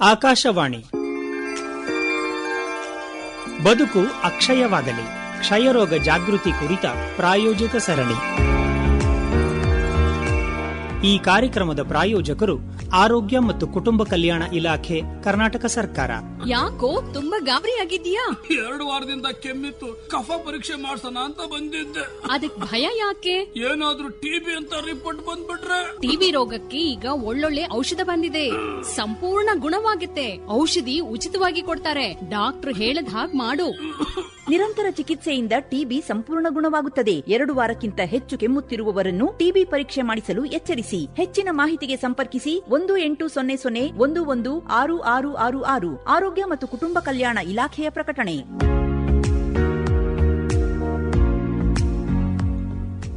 ಆಕಾಶವಾಣಿ. ಬದುಕು ಅಕ್ಷಯವಾಗಲಿ. ಕ್ಷಯರೋಗ ಜಾಗೃತಿ ಕುರಿತ ಪ್ರಾಯೋಜಿತ ಸರಣಿ. ಈ ಕಾರ್ಯಕ್ರಮದ ಪ್ರಾಯೋಜಕರು ಆರೋಗ್ಯ ಮತ್ತು ಕುಟುಂಬ ಕಲ್ಯಾಣ ಇಲಾಖೆ ಕರ್ನಾಟಕ ಸರ್ಕಾರ. ಯಾಕೋ ತುಂಬಾ ಗಾಬರಿ ಆಗಿದ್ಯಾ ಎರಡು ವಾರದಿಂದ ಕೆಮ್ಮಿತ್ತು. ಕಫ ಪರೀಕ್ಷೆ ಮಾಡ್ಸೋಣ ಅಂತ ಬಂದಿದ್ದೆ. ಅದಕ್ ಭಯ ಯಾಕೆ? ಏನಾದ್ರೂ ಟಿಬಿ ಅಂತ ರಿಪೋರ್ಟ್ ಬಂದ್ಬಿಟ್ರೆ? ಟಿಬಿ ರೋಗಕ್ಕೆ ಈಗ ಒಳ್ಳೊಳ್ಳೆ ಔಷಧ ಬಂದಿದೆ. ಸಂಪೂರ್ಣ ಗುಣವಾಗುತ್ತೆ. ಔಷಧಿ ಉಚಿತವಾಗಿ ಕೊಡ್ತಾರೆ. ಡಾಕ್ಟರ್ ಹೇಳದ್ ಹಾಗೆ ಮಾಡು. ನಿರಂತರ ಚಿಕಿತ್ಸೆಯಿಂದ ಟಿಬಿ ಸಂಪೂರ್ಣ ಗುಣವಾಗುತ್ತದೆ. ಎರಡು ವಾರಕ್ಕಿಂತ ಹೆಚ್ಚು ಕೆಮ್ಮುತ್ತಿರುವವರನ್ನು ಟಿಬಿ ಪರೀಕ್ಷೆ ಮಾಡಿಸಲು ಎಚ್ಚರಿಸಿ. ಹೆಚ್ಚಿನ ಮಾಹಿತಿಗೆ ಸಂಪರ್ಕಿಸಿ ಒಂದು ಎಂಟು ಸೊನ್ನೆ ಸೊನ್ನೆ ಒಂದು ಒಂದು ಆರು ಆರು ಆರು ಆರು. ಆರೋಗ್ಯ ಮತ್ತು ಕುಟುಂಬ ಕಲ್ಯಾಣ ಇಲಾಖೆಯ ಪ್ರಕಟಣೆ.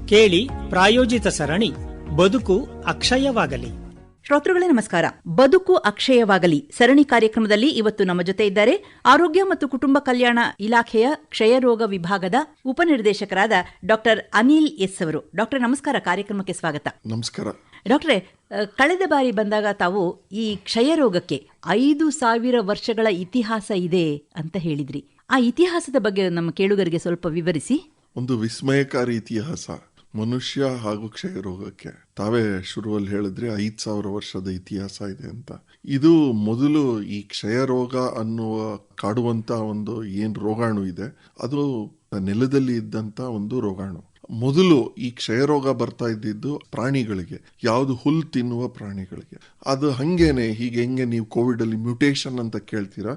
ಕೇಳಿ ಪ್ರಾಯೋಜಿತ ಸರಣಿ. ಬದುಕು ಅಕ್ಷಯವಾಗಲಿ. ಶ್ರೋತೃಗಳೇ ನಮಸ್ಕಾರ. ಬದುಕು ಅಕ್ಷಯವಾಗಲಿ. ಸರಣಿ ಕಾರ್ಯಕ್ರಮದಲ್ಲಿ ಇವತ್ತು ನಮ್ಮ ಜೊತೆ ಇದ್ದಾರೆ ಆರೋಗ್ಯ ಮತ್ತು ಕುಟುಂಬ ಕಲ್ಯಾಣ ಇಲಾಖೆಯ ಕ್ಷಯರೋಗ ವಿಭಾಗದ ಉಪನಿರ್ದೇಶಕರಾದ ಡಾಕ್ಟರ್ ಅನಿಲ್ ಎಸ್ ಅವರು. ಡಾಕ್ಟರ್ ನಮಸ್ಕಾರ. ಕಾರ್ಯಕ್ರಮಕ್ಕೆ ಸ್ವಾಗತ. ನಮಸ್ಕಾರ. ಡಾಕ್ಟ್ರೆ ಕಳೆದ ಬಾರಿ ಬಂದಾಗ ತಾವು ಈ ಕ್ಷಯರೋಗಕ್ಕೆ ಐದು ಸಾವಿರ ವರ್ಷಗಳ ಇತಿಹಾಸ ಇದೆ ಅಂತ ಹೇಳಿದ್ರಿ. ಆ ಇತಿಹಾಸದ ಬಗ್ಗೆ ನಮ್ಮ ಕೇಳುಗರಿಗೆ ಸ್ವಲ್ಪ ವಿವರಿಸಿ. ಒಂದು ವಿಸ್ಮಯಕಾರಿ ಇತಿಹಾಸ. ಮನುಷ್ಯ ಹಾಗೂ ಕ್ಷಯ ರೋಗಕ್ಕೆ ತಾವೇ ಶುರುವಲ್ಲಿ ಹೇಳಿದ್ರೆ ಐದ್ ಸಾವಿರ ವರ್ಷದ ಇತಿಹಾಸ ಇದೆ ಅಂತ. ಇದು ಮೊದಲು ಈ ಕ್ಷಯ ರೋಗ ಅನ್ನುವ ಕಾಡುವಂತ ಒಂದು ಏನ್ ರೋಗಾಣು ಇದೆ, ಅದು ನೆಲದಲ್ಲಿ ಇದ್ದಂತ ಒಂದು ರೋಗಾಣು. ಮೊದಲು ಈ ಕ್ಷಯ ರೋಗ ಬರ್ತಾ ಇದ್ದಿದ್ದು ಪ್ರಾಣಿಗಳಿಗೆ, ಯಾವುದು ಹುಲ್ ತಿನ್ನುವ ಪ್ರಾಣಿಗಳಿಗೆ. ಅದು ಹಂಗೇನೆ ಹೀಗೆ ಹೆಂಗೆ ನೀವು ಕೋವಿಡ್ ಅಲ್ಲಿ ಮ್ಯೂಟೇಶನ್ ಅಂತ ಕೇಳ್ತೀರಾ,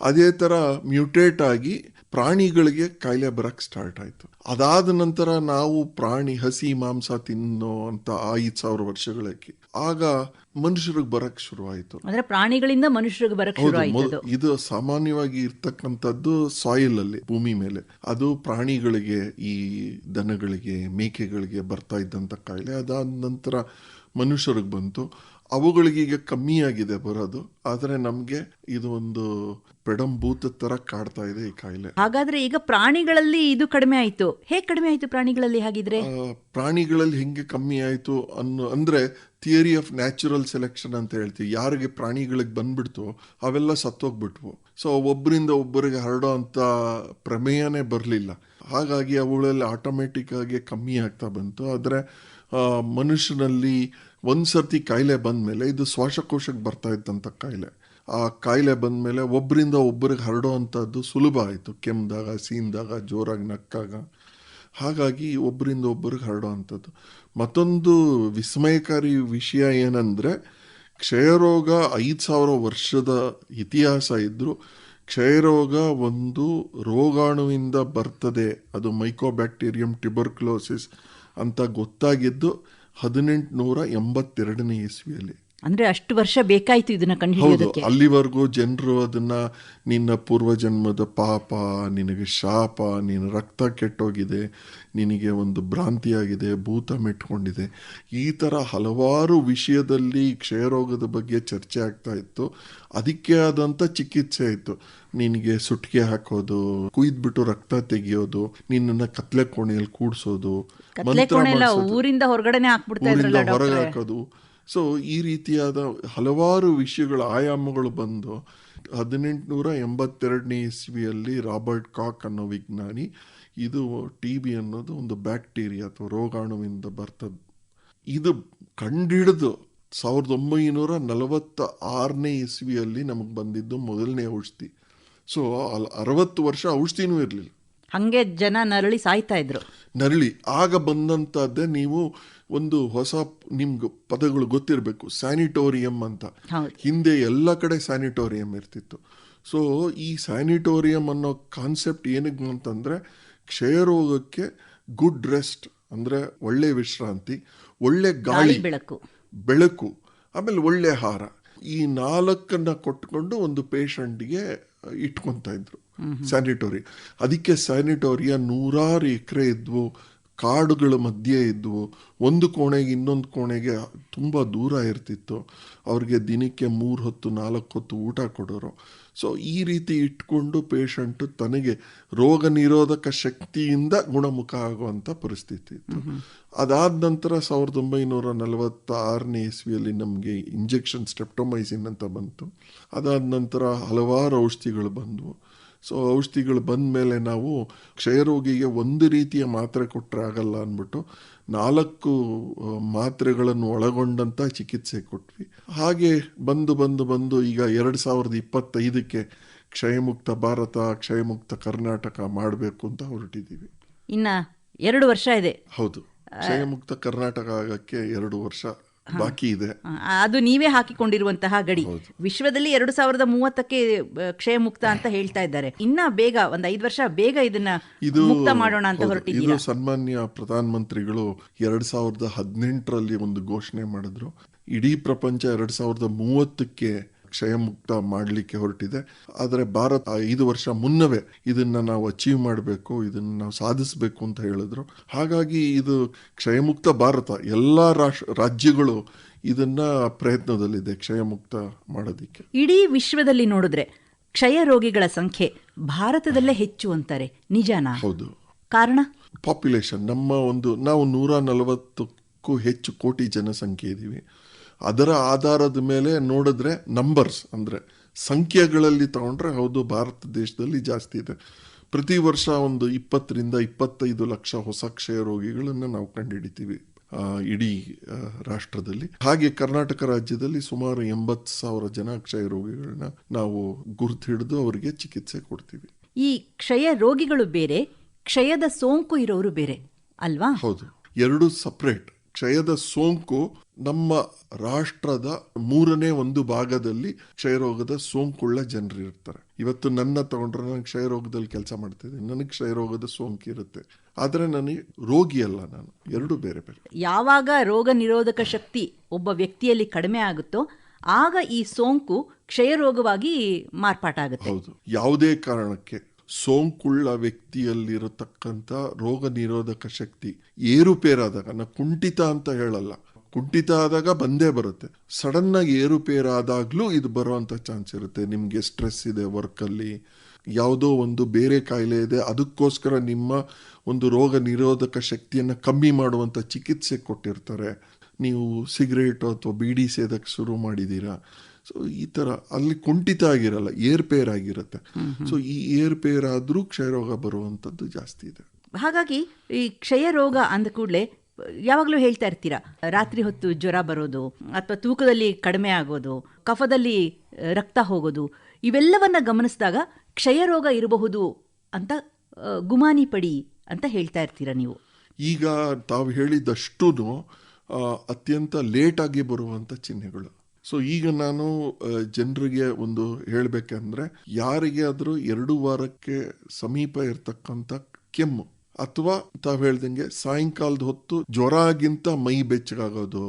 ಅದೇ ತರ ಮ್ಯೂಟೇಟ್ ಆಗಿ ಪ್ರಾಣಿಗಳಿಗೆ ಕಾಯಿಲೆ ಬರಕ್ ಸ್ಟಾರ್ಟ್ ಆಯ್ತು. ಅದಾದ ನಂತರ ನಾವು ಪ್ರಾಣಿ ಹಸಿ ಮಾಂಸ ತಿನ್ನೋ ಅಂತ ಐದ್ ಸಾವಿರ ವರ್ಷಗಳಕ್ಕೆ. ಆಗ ಮನುಷ್ಯರಿಗೆ ಬರಕ್ ಶುರುವಾಯಿತು ಅಂದ್ರೆ ಪ್ರಾಣಿಗಳಿಂದ ಮನುಷ್ಯರಿಗೆ ಬರಕ್ ಶುರು ಇದು ಸಾಮಾನ್ಯವಾಗಿ ಇರ್ತಕ್ಕಂಥದ್ದು ಸಾಯಿಲ್ ಅಲ್ಲಿ ಭೂಮಿ ಮೇಲೆ. ಅದು ಪ್ರಾಣಿಗಳಿಗೆ ಈ ದನಗಳಿಗೆ ಮೇಕೆಗಳಿಗೆ ಬರ್ತಾ ಇದ್ದಂತ ಕಾಯಿಲೆ. ಅದಾದ ನಂತರ ಮನುಷ್ಯರಿಗೆ ಬಂತು. ಅವುಗಳಿಗೆ ಈಗ ಕಮ್ಮಿ ಆಗಿದೆ ಬರೋದು. ಆದರೆ ನಮಗೆ ಇದು ಒಂದು ಪೆಡಂಭೂತ ತರ ಕಾಡ್ತಾ ಇದೆ ಈ ಕಾಯಿಲೆ. ಹಾಗಾದ್ರೆ ಈಗ ಪ್ರಾಣಿಗಳಲ್ಲಿ ಇದು ಕಡಿಮೆ ಆಯ್ತು. ಹೇಗೆ ಕಡಿಮೆ ಆಯ್ತು ಪ್ರಾಣಿಗಳಲ್ಲಿ ಹಾಗಿದ್ರೆ? ಪ್ರಾಣಿಗಳಲ್ಲಿ ಹೆಂಗೆ ಕಮ್ಮಿ ಆಯ್ತು ಅನ್ನೋ ಅಂದ್ರೆ ಥಿಯರಿ ಆಫ್ ನ್ಯಾಚುರಲ್ ಸೆಲೆಕ್ಷನ್ ಅಂತ ಹೇಳ್ತೀವಿ. ಯಾರಿಗೆ ಪ್ರಾಣಿಗಳಿಗೆ ಬಂದ್ಬಿಡ್ತು ಅವೆಲ್ಲ ಸತ್ತೋಗ್ಬಿಟ್ವು. ಸೊ ಒಬ್ಬರಿಂದ ಒಬ್ಬರಿಗೆ ಹರಡೋ ಅಂತ ಪ್ರಮೇಯನೇ ಬರಲಿಲ್ಲ. ಹಾಗಾಗಿ ಅವುಗಳಲ್ಲಿ ಆಟೋಮೆಟಿಕ್ ಆಗಿ ಕಮ್ಮಿ ಆಗ್ತಾ ಬಂತು. ಆದರೆ ಮನುಷ್ಯನಲ್ಲಿ ಒಂದ್ಸರ್ತಿ ಕಾಯಿಲೆ ಬಂದ ಮೇಲೆ ಇದು ಶ್ವಾಸಕೋಶಕ್ಕೆ ಬರ್ತಾ ಇದ್ದಂಥ ಕಾಯಿಲೆ. ಆ ಕಾಯಿಲೆ ಬಂದ್ಮೇಲೆ ಒಬ್ಬರಿಂದ ಒಬ್ಬರಿಗೆ ಹರಡೋ ಅಂಥದ್ದು ಸುಲಭ ಆಯಿತು. ಕೆಮ್ಮಿದಾಗ ಸೀನ್ದಾಗ, ಜೋರಾಗಿ ನಕ್ಕಾಗ. ಹಾಗಾಗಿ ಒಬ್ಬರಿಂದ ಒಬ್ಬರಿಗೆ ಹರಡೋ ಅಂಥದ್ದು ಮತ್ತೊಂದು ವಿಸ್ಮಯಕಾರಿ ವಿಷಯ ಏನಂದರೆ, ಕ್ಷಯರೋಗ ಐದು ಸಾವಿರ ವರ್ಷದ ಇತಿಹಾಸ ಇದ್ದರೂ ಕ್ಷಯರೋಗ ಒಂದು ರೋಗಾಣುವಿಂದ ಬರ್ತದೆ. ಅದು ಮೈಕೋಬ್ಯಾಕ್ಟೀರಿಯಂ ಟ್ಯುಬರ್ಕ್ಲೋಸಿಸ್ ಅಂತ ಗೊತ್ತಾಗಿದ್ದು ಹದಿನೆಂಟುನೂರ ಎಂಬತ್ತೆರಡನೇ ಇಸ್ವಿಯಲ್ಲಿ. ಅಂದ್ರೆ ಅಷ್ಟು ವರ್ಷ ಬೇಕಾಯ್ತು ಇದನ್ನ ಕಂಡು ಕಂಡುಹಿಡಿಯೋದಕ್ಕೆ ಅಲ್ಲಿವರೆಗೂ ಜನರು ಅದನ್ನ ನಿನ್ನ ಪೂರ್ವಜನ್ಮದ ಪಾಪ ನಿನಗೆ ಶಾಪ ನಿನ್ನ ರಕ್ತ ಕೆಟ್ಟೋಗಿದೆ ನಿನಗೆ ಒಂದು ಭ್ರಾಂತಿಯಾಗಿದೆ ಭೂತ ಮೆಟ್ಕೊಂಡಿದೆ. ಈ ತರ ಹಲವಾರು ವಿಷಯದಲ್ಲಿ ಕ್ಷಯರೋಗದ ಬಗ್ಗೆ ಚರ್ಚೆ ಆಗ್ತಾ ಇತ್ತು. ಅದಕ್ಕೆ ಆದಂತ ಚಿಕಿತ್ಸೆ ಇತ್ತು. ನಿನಗೆ ಸುಟ್ಟಿಗೆ ಹಾಕೋದು ಕುಯ್ದ್ಬಿಟ್ಟು ರಕ್ತ ತೆಗಿಯೋದು ನಿನ್ನನ್ನ ಕತ್ಲೆ ಕೋಣೆಯಲ್ಲಿ ಕೂಡಿಸೋದು ಹೊರಗಡೆ. ಊರಿಂದ ಹೊರಗಡೆನೆ ಹಾಕ್ಬಿಡ್ತಾ ಊರಿಂದ ಇದ್ರಲ್ಲ ಹೊರಗೆ ಹಾಕೋದು. ಸೊ ಈ ರೀತಿಯಾದ ಹಲವಾರು ವಿಷಯಗಳ ಆಯಾಮಗಳು ಬಂದು ಹದಿನೆಂಟುನೂರ ಎಂಬತ್ತೆರಡನೇ ಇಸ್ವಿಯಲ್ಲಿ ರಾಬರ್ಟ್ ಕಾಕ್ ಅನ್ನೋ ವಿಜ್ಞಾನಿ ಇದು ಟಿ ಬಿ ಅನ್ನೋದು ಒಂದು ಬ್ಯಾಕ್ಟೀರಿಯಾ ಅಥವಾ ರೋಗಾಣುವಿಂದ ಬರ್ತದೆ ಇದು ಕಂಡಿಡಿದು ಸಾವಿರದ ಒಂಬೈನೂರ ನಲವತ್ತ ಆರನೇ ಇಸ್ವಿಯಲ್ಲಿ ನಮಗೆ ಬಂದಿದ್ದು ಮೊದಲನೇ ಔಷಧಿ. ಸೊ ಅಲ್ಲಿ ಅರವತ್ತು ವರ್ಷ ಔಷಧಿನೂ ಇರಲಿಲ್ಲ. ಹಂಗೆ ಜನ ನರಳಿ ಸಾಯ್ತಾ ಇದ್ರು. ನರಳಿ. ಆಗ ಬಂದಂತಹದ್ದೇ ನೀವು ಒಂದು ಹೊಸ ನಿಮ್ಗೆ ಪದಗಳು ಗೊತ್ತಿರಬೇಕು. ಸ್ಯಾನಿಟೋರಿಯಂ ಅಂತ. ಹಿಂದೆ. ಎಲ್ಲ ಕಡೆ ಸ್ಯಾನಿಟೋರಿಯಂ ಇರ್ತಿತ್ತು. ಸೊ ಈ ಸ್ಯಾನಿಟೋರಿಯಂ ಅನ್ನೋ ಕಾನ್ಸೆಪ್ಟ್ ಏನಕ್ಕೆ ಅಂತಂದ್ರೆ ಕ್ಷಯರೋಗಕ್ಕೆ ಗುಡ್ ರೆಸ್ಟ್ ಅಂದ್ರೆ ಒಳ್ಳೆ ವಿಶ್ರಾಂತಿ ಒಳ್ಳೆ ಗಾಳಿ ಗಾಳಿ ಬೆಳಕು. ಬೆಳಕು ಆಮೇಲೆ ಒಳ್ಳೆ ಆಹಾರ. ಈ ನಾಲ್ಕನ್ನ ಕೊಟ್ಕೊಂಡು ಒಂದು ಪೇಷಂಟ್ಗೆ ಇಟ್ಕೊತಾ ಇದ್ರು. ಸ್ಯಾನಿಟೋರಿ ಅದಕ್ಕೆ ಸ್ಯಾನಿಟೋರಿಯ ನೂರಾರು ಎಕರೆ ಇದ್ವು. ಕಾಡುಗಳ ಮಧ್ಯೆ ಇದ್ವು ಒಂದು ಕೋಣೆಗೆ ಇನ್ನೊಂದು ಕೋಣೆಗೆ ತುಂಬ ದೂರ ಇರ್ತಿತ್ತು. ಅವ್ರಿಗೆ ದಿನಕ್ಕೆ ಮೂರು ಹೊತ್ತು ನಾಲ್ಕು ಹೊತ್ತು ಊಟ ಕೊಡೋರು. ಸೊ ಈ ರೀತಿ ಇಟ್ಕೊಂಡು ಪೇಷಂಟು ತನಗೆ ರೋಗ ನಿರೋಧಕ ಶಕ್ತಿಯಿಂದ ಗುಣಮುಖ ಆಗುವಂಥ ಪರಿಸ್ಥಿತಿ ಇತ್ತು. ಅದಾದ ನಂತರ ಸಾವಿರದ ಒಂಬೈನೂರ ನಲವತ್ತಾರನೇ ಇಸ್ವಿಯಲ್ಲಿ ನಮಗೆ ಇಂಜೆಕ್ಷನ್ ಸ್ಟೆಪ್ಟೊಮೈಸಿನ್ ಅಂತ ಬಂತು. ಅದಾದ ನಂತರ ಹಲವಾರು ಔಷಧಿಗಳು ಬಂದವು. ಸೊ ಔಷಧಿಗಳು ಬಂದ ಮೇಲೆ ನಾವು ಕ್ಷಯರೋಗಿಗೆ ಒಂದು ರೀತಿಯ ಮಾತ್ರೆ ಕೊಟ್ಟರೆ ಆಗಲ್ಲ ಅಂದ್ಬಿಟ್ಟು ನಾಲ್ಕು ಮಾತ್ರೆಗಳನ್ನು ಒಳಗೊಂಡಂಥ ಚಿಕಿತ್ಸೆ ಕೊಟ್ವಿ. ಹಾಗೆ ಬಂದು ಬಂದು ಬಂದು ಈಗ ಎರಡು ಸಾವಿರದ ಇಪ್ಪತ್ತೈದಕ್ಕೆ ಕ್ಷಯಮುಕ್ತ ಭಾರತ ಕ್ಷಯಮುಕ್ತ ಕರ್ನಾಟಕ ಮಾಡಬೇಕು ಅಂತ ಹೊರಟಿದ್ದೀವಿ ಇನ್ನ ಎರಡು ವರ್ಷ ಇದೆ. ಹೌದು. ಕ್ಷಯಮುಕ್ತ ಕರ್ನಾಟಕ ಆಗಕ್ಕೆ ಎರಡು ವರ್ಷ. ಬಾಕಿ ಇದೆ. ಅದು ನೀವೇ ಹಾಕಿಕೊಂಡಿರುವಂತಹ ಗಡಿ. ವಿಶ್ವದಲ್ಲಿ ಎರಡು ಸಾವಿರದ ಮೂವತ್ತಕ್ಕೆ ಕ್ಷಯ ಮುಕ್ತ ಅಂತ ಹೇಳ್ತಾ ಇದ್ದಾರೆ. ಇನ್ನ ಬೇಗ ಒಂದ್ ಐದು ವರ್ಷ ಬೇಗ ಇದನ್ನ ಇದು ಮುಕ್ತ ಮಾಡೋಣ ಅಂತ ಹೊರಟಿದ್ದೀರಾ? ಸನ್ಮಾನ್ಯ ಪ್ರಧಾನ ಮಂತ್ರಿಗಳು ಎರಡ್ ಸಾವಿರದ ಹದಿನೆಂಟರಲ್ಲಿ ಒಂದು ಘೋಷಣೆ ಮಾಡಿದ್ರು. ಇಡೀ ಪ್ರಪಂಚ ಎರಡ್ ಸಾವಿರದ ಮೂವತ್ತಕ್ಕೆ ಕ್ಷಯಮುಕ್ತ ಮಾಡಲಿಕ್ಕೆ ಹೊರಟಿದೆ. ಆದರೆ ಭಾರತ ಐದು ವರ್ಷ ಮುನ್ನವೇ ಇದನ್ನ ನಾವು ಅಚೀವ್ ಮಾಡಬೇಕು ಇದನ್ನ ನಾವು ಸಾಧಿಸಬೇಕು ಅಂತ ಹೇಳಿದ್ರು. ಹಾಗಾಗಿ ಇದು ಕ್ಷಯಮುಕ್ತ ಭಾರತ ಎಲ್ಲ ರಾಷ್ಟ್ರ ರಾಜ್ಯಗಳು ಇದನ್ನ ಪ್ರಯತ್ನದಲ್ಲಿದೆ ಕ್ಷಯಮುಕ್ತ ಮಾಡೋದಿಕ್ಕೆ. ಇಡೀ ವಿಶ್ವದಲ್ಲಿ ನೋಡಿದ್ರೆ ಕ್ಷಯ ರೋಗಿಗಳ ಸಂಖ್ಯೆ ಭಾರತದಲ್ಲೇ ಹೆಚ್ಚು ಅಂತಾರೆ. ನಿಜಾನಾ? ಹೌದು. ಕಾರಣ? ಪಾಪ್ಯುಲೇಷನ್ ನಮ್ಮ ಒಂದು ನಾವು ನೂರ ನಲವತ್ತಕ್ಕೂ ಹೆಚ್ಚು ಕೋಟಿ ಜನಸಂಖ್ಯೆ ಇದ್ದೀವಿ ಅದರ ಆಧಾರದ ಮೇಲೆ ನೋಡಿದ್ರೆ ನಂಬರ್ಸ್ ಅಂದರೆ ಸಂಖ್ಯೆಗಳಲ್ಲಿ ತಗೊಂಡ್ರೆ ಹೌದು ಭಾರತ ದೇಶದಲ್ಲಿ ಜಾಸ್ತಿ ಇದೆ. ಪ್ರತಿ ವರ್ಷ ಒಂದು ಇಪ್ಪತ್ತರಿಂದ ಇಪ್ಪತ್ತೈದು ಲಕ್ಷ ಹೊಸ ಕ್ಷಯ ರೋಗಿಗಳನ್ನು ನಾವು ಕಂಡುಹಿಡಿತೀವಿ ಇಡೀ ರಾಷ್ಟ್ರದಲ್ಲಿ. ಹಾಗೆ ಕರ್ನಾಟಕ ರಾಜ್ಯದಲ್ಲಿ ಸುಮಾರು ಎಂಬತ್ತು ಸಾವಿರ ಜನ ಕ್ಷಯ ರೋಗಿಗಳನ್ನ ನಾವು ಗುರುತು ಹಿಡಿದು ಅವರಿಗೆ ಚಿಕಿತ್ಸೆ ಕೊಡ್ತೀವಿ. ಈ ಕ್ಷಯ ರೋಗಿಗಳು ಬೇರೆ ಕ್ಷಯದ ಸೋಂಕು ಇರೋರು ಬೇರೆ ಅಲ್ವಾ? ಹೌದು. ಎರಡು ಸಪ್ರೇಟ್ ಕ್ಷಯದ ಸೋಂಕು ನಮ್ಮ ರಾಷ್ಟ್ರದ ಮೂರನೇ ಒಂದು ಭಾಗದಲ್ಲಿ ಕ್ಷಯರೋಗದ ಸೋಂಕುಳ್ಳ ಜನರು ಇರ್ತಾರೆ. ಇವತ್ತು ನನ್ನ ತಗೊಂಡ್ರೆ ನಾನು ಕ್ಷಯರೋಗದಲ್ಲಿ ಕೆಲಸ ಮಾಡ್ತಿದ್ದೀನಿ. ನನಗೆ ಕ್ಷಯರೋಗದ ಸೋಂಕು ಇರುತ್ತೆ. ಆದರೆ ನನಗೆ ರೋಗಿ ಅಲ್ಲ ನಾನು. ಎರಡು ಬೇರೆ ಬೇರೆ. ಯಾವಾಗ ರೋಗ ನಿರೋಧಕ ಶಕ್ತಿ ಒಬ್ಬ ವ್ಯಕ್ತಿಯಲ್ಲಿ ಕಡಿಮೆ ಆಗುತ್ತೋ ಆಗ ಈ ಸೋಂಕು ಕ್ಷಯ ರೋಗವಾಗಿ ಮಾರ್ಪಾಟಾಗುತ್ತೆ. ಹೌದು. ಯಾವುದೇ ಕಾರಣಕ್ಕೆ ಸೋಂಕುಳ್ಳ ವ್ಯಕ್ತಿಯಲ್ಲಿರತಕ್ಕಂಥ ರೋಗ ನಿರೋಧಕ ಶಕ್ತಿ ಏರುಪೇರಾದಾಗ, ನಾ ಕುಂಠಿತ ಅಂತ ಹೇಳಲ್ಲ, ಕುಂಠಿತ ಆದಾಗ ಬಂದೇ ಬರುತ್ತೆ. ಸಡನ್ ಆಗಿ ಏರುಪೇರಾದಾಗ್ಲೂ ಇದು ಬರುವಂತ ಚಾನ್ಸ್ ಇರುತ್ತೆ. ನಿಮ್ಗೆ ಸ್ಟ್ರೆಸ್ ಇದೆ ವರ್ಕಲ್ಲಿ ಯಾವುದೋ ಒಂದು ಬೇರೆ ಕಾಯಿಲೆ ಇದೆ, ಅದಕ್ಕೋಸ್ಕರ ನಿಮ್ಮ ಒಂದು ರೋಗ ನಿರೋಧಕ ಶಕ್ತಿಯನ್ನು ಕಮ್ಮಿ ಮಾಡುವಂಥ ಚಿಕಿತ್ಸೆ ಕೊಟ್ಟಿರ್ತಾರೆ. ನೀವು ಸಿಗರೇಟ್ ಅಥವಾ ಬೀಡಿ ಸೇದಕ್ಕೆ ಶುರು ಮಾಡಿದ್ದೀರಾ ಸೊ ಈ ಥರ ಅಲ್ಲಿ ಕುಂಠಿತ ಆಗಿರಲ್ಲ ಏರ್ಪೇರ್ ಆಗಿರುತ್ತೆ. ಸೊ ಈ ಏರ್ಪೇರ್ ಆದರೂ ಕ್ಷಯರೋಗ ಬರುವಂಥದ್ದು ಜಾಸ್ತಿ ಇದೆ. ಹಾಗಾಗಿ ಈ ಕ್ಷಯ ರೋಗ ಅಂದ ಕೂಡಲೇ ಯಾವಾಗಲೂ ಹೇಳ್ತಾ ಇರ್ತೀರಾ ರಾತ್ರಿ ಹೊತ್ತು ಜ್ವರ ಬರೋದು ಅಥವಾ ತೂಕದಲ್ಲಿ ಕಡಿಮೆ ಆಗೋದು ಕಫದಲ್ಲಿ ರಕ್ತ ಹೋಗೋದು ಇವೆಲ್ಲವನ್ನ ಗಮನಿಸಿದಾಗ ಕ್ಷಯ ರೋಗ ಇರಬಹುದು ಅಂತ ಗುಮಾನಿ ಪಡಿ ಅಂತ ಹೇಳ್ತಾ ಇರ್ತೀರಾ ನೀವು? ಈಗ ತಾವು ಹೇಳಿದಷ್ಟು ಅತ್ಯಂತ ಲೇಟಾಗಿ ಬರುವಂಥ ಚಿಹ್ನೆಗಳು. ಸೊ ಈಗ ನಾನು ಜನರಿಗೆ ಒಂದು ಹೇಳಬೇಕಂದ್ರೆ ಯಾರಿಗೆ ಆದರೂ ಎರಡು ವಾರಕ್ಕೆ ಸಮೀಪ ಇರತಕ್ಕಂಥ ಕೆಮ್ಮು ಅಥವಾ ತಾವು ಹೇಳ್ದಂಗೆ ಸಾಯಂಕಾಲದ ಹೊತ್ತು ಜ್ವರಗಿಂತ ಮೈ ಬೆಚ್ಚಗಾಗೋದು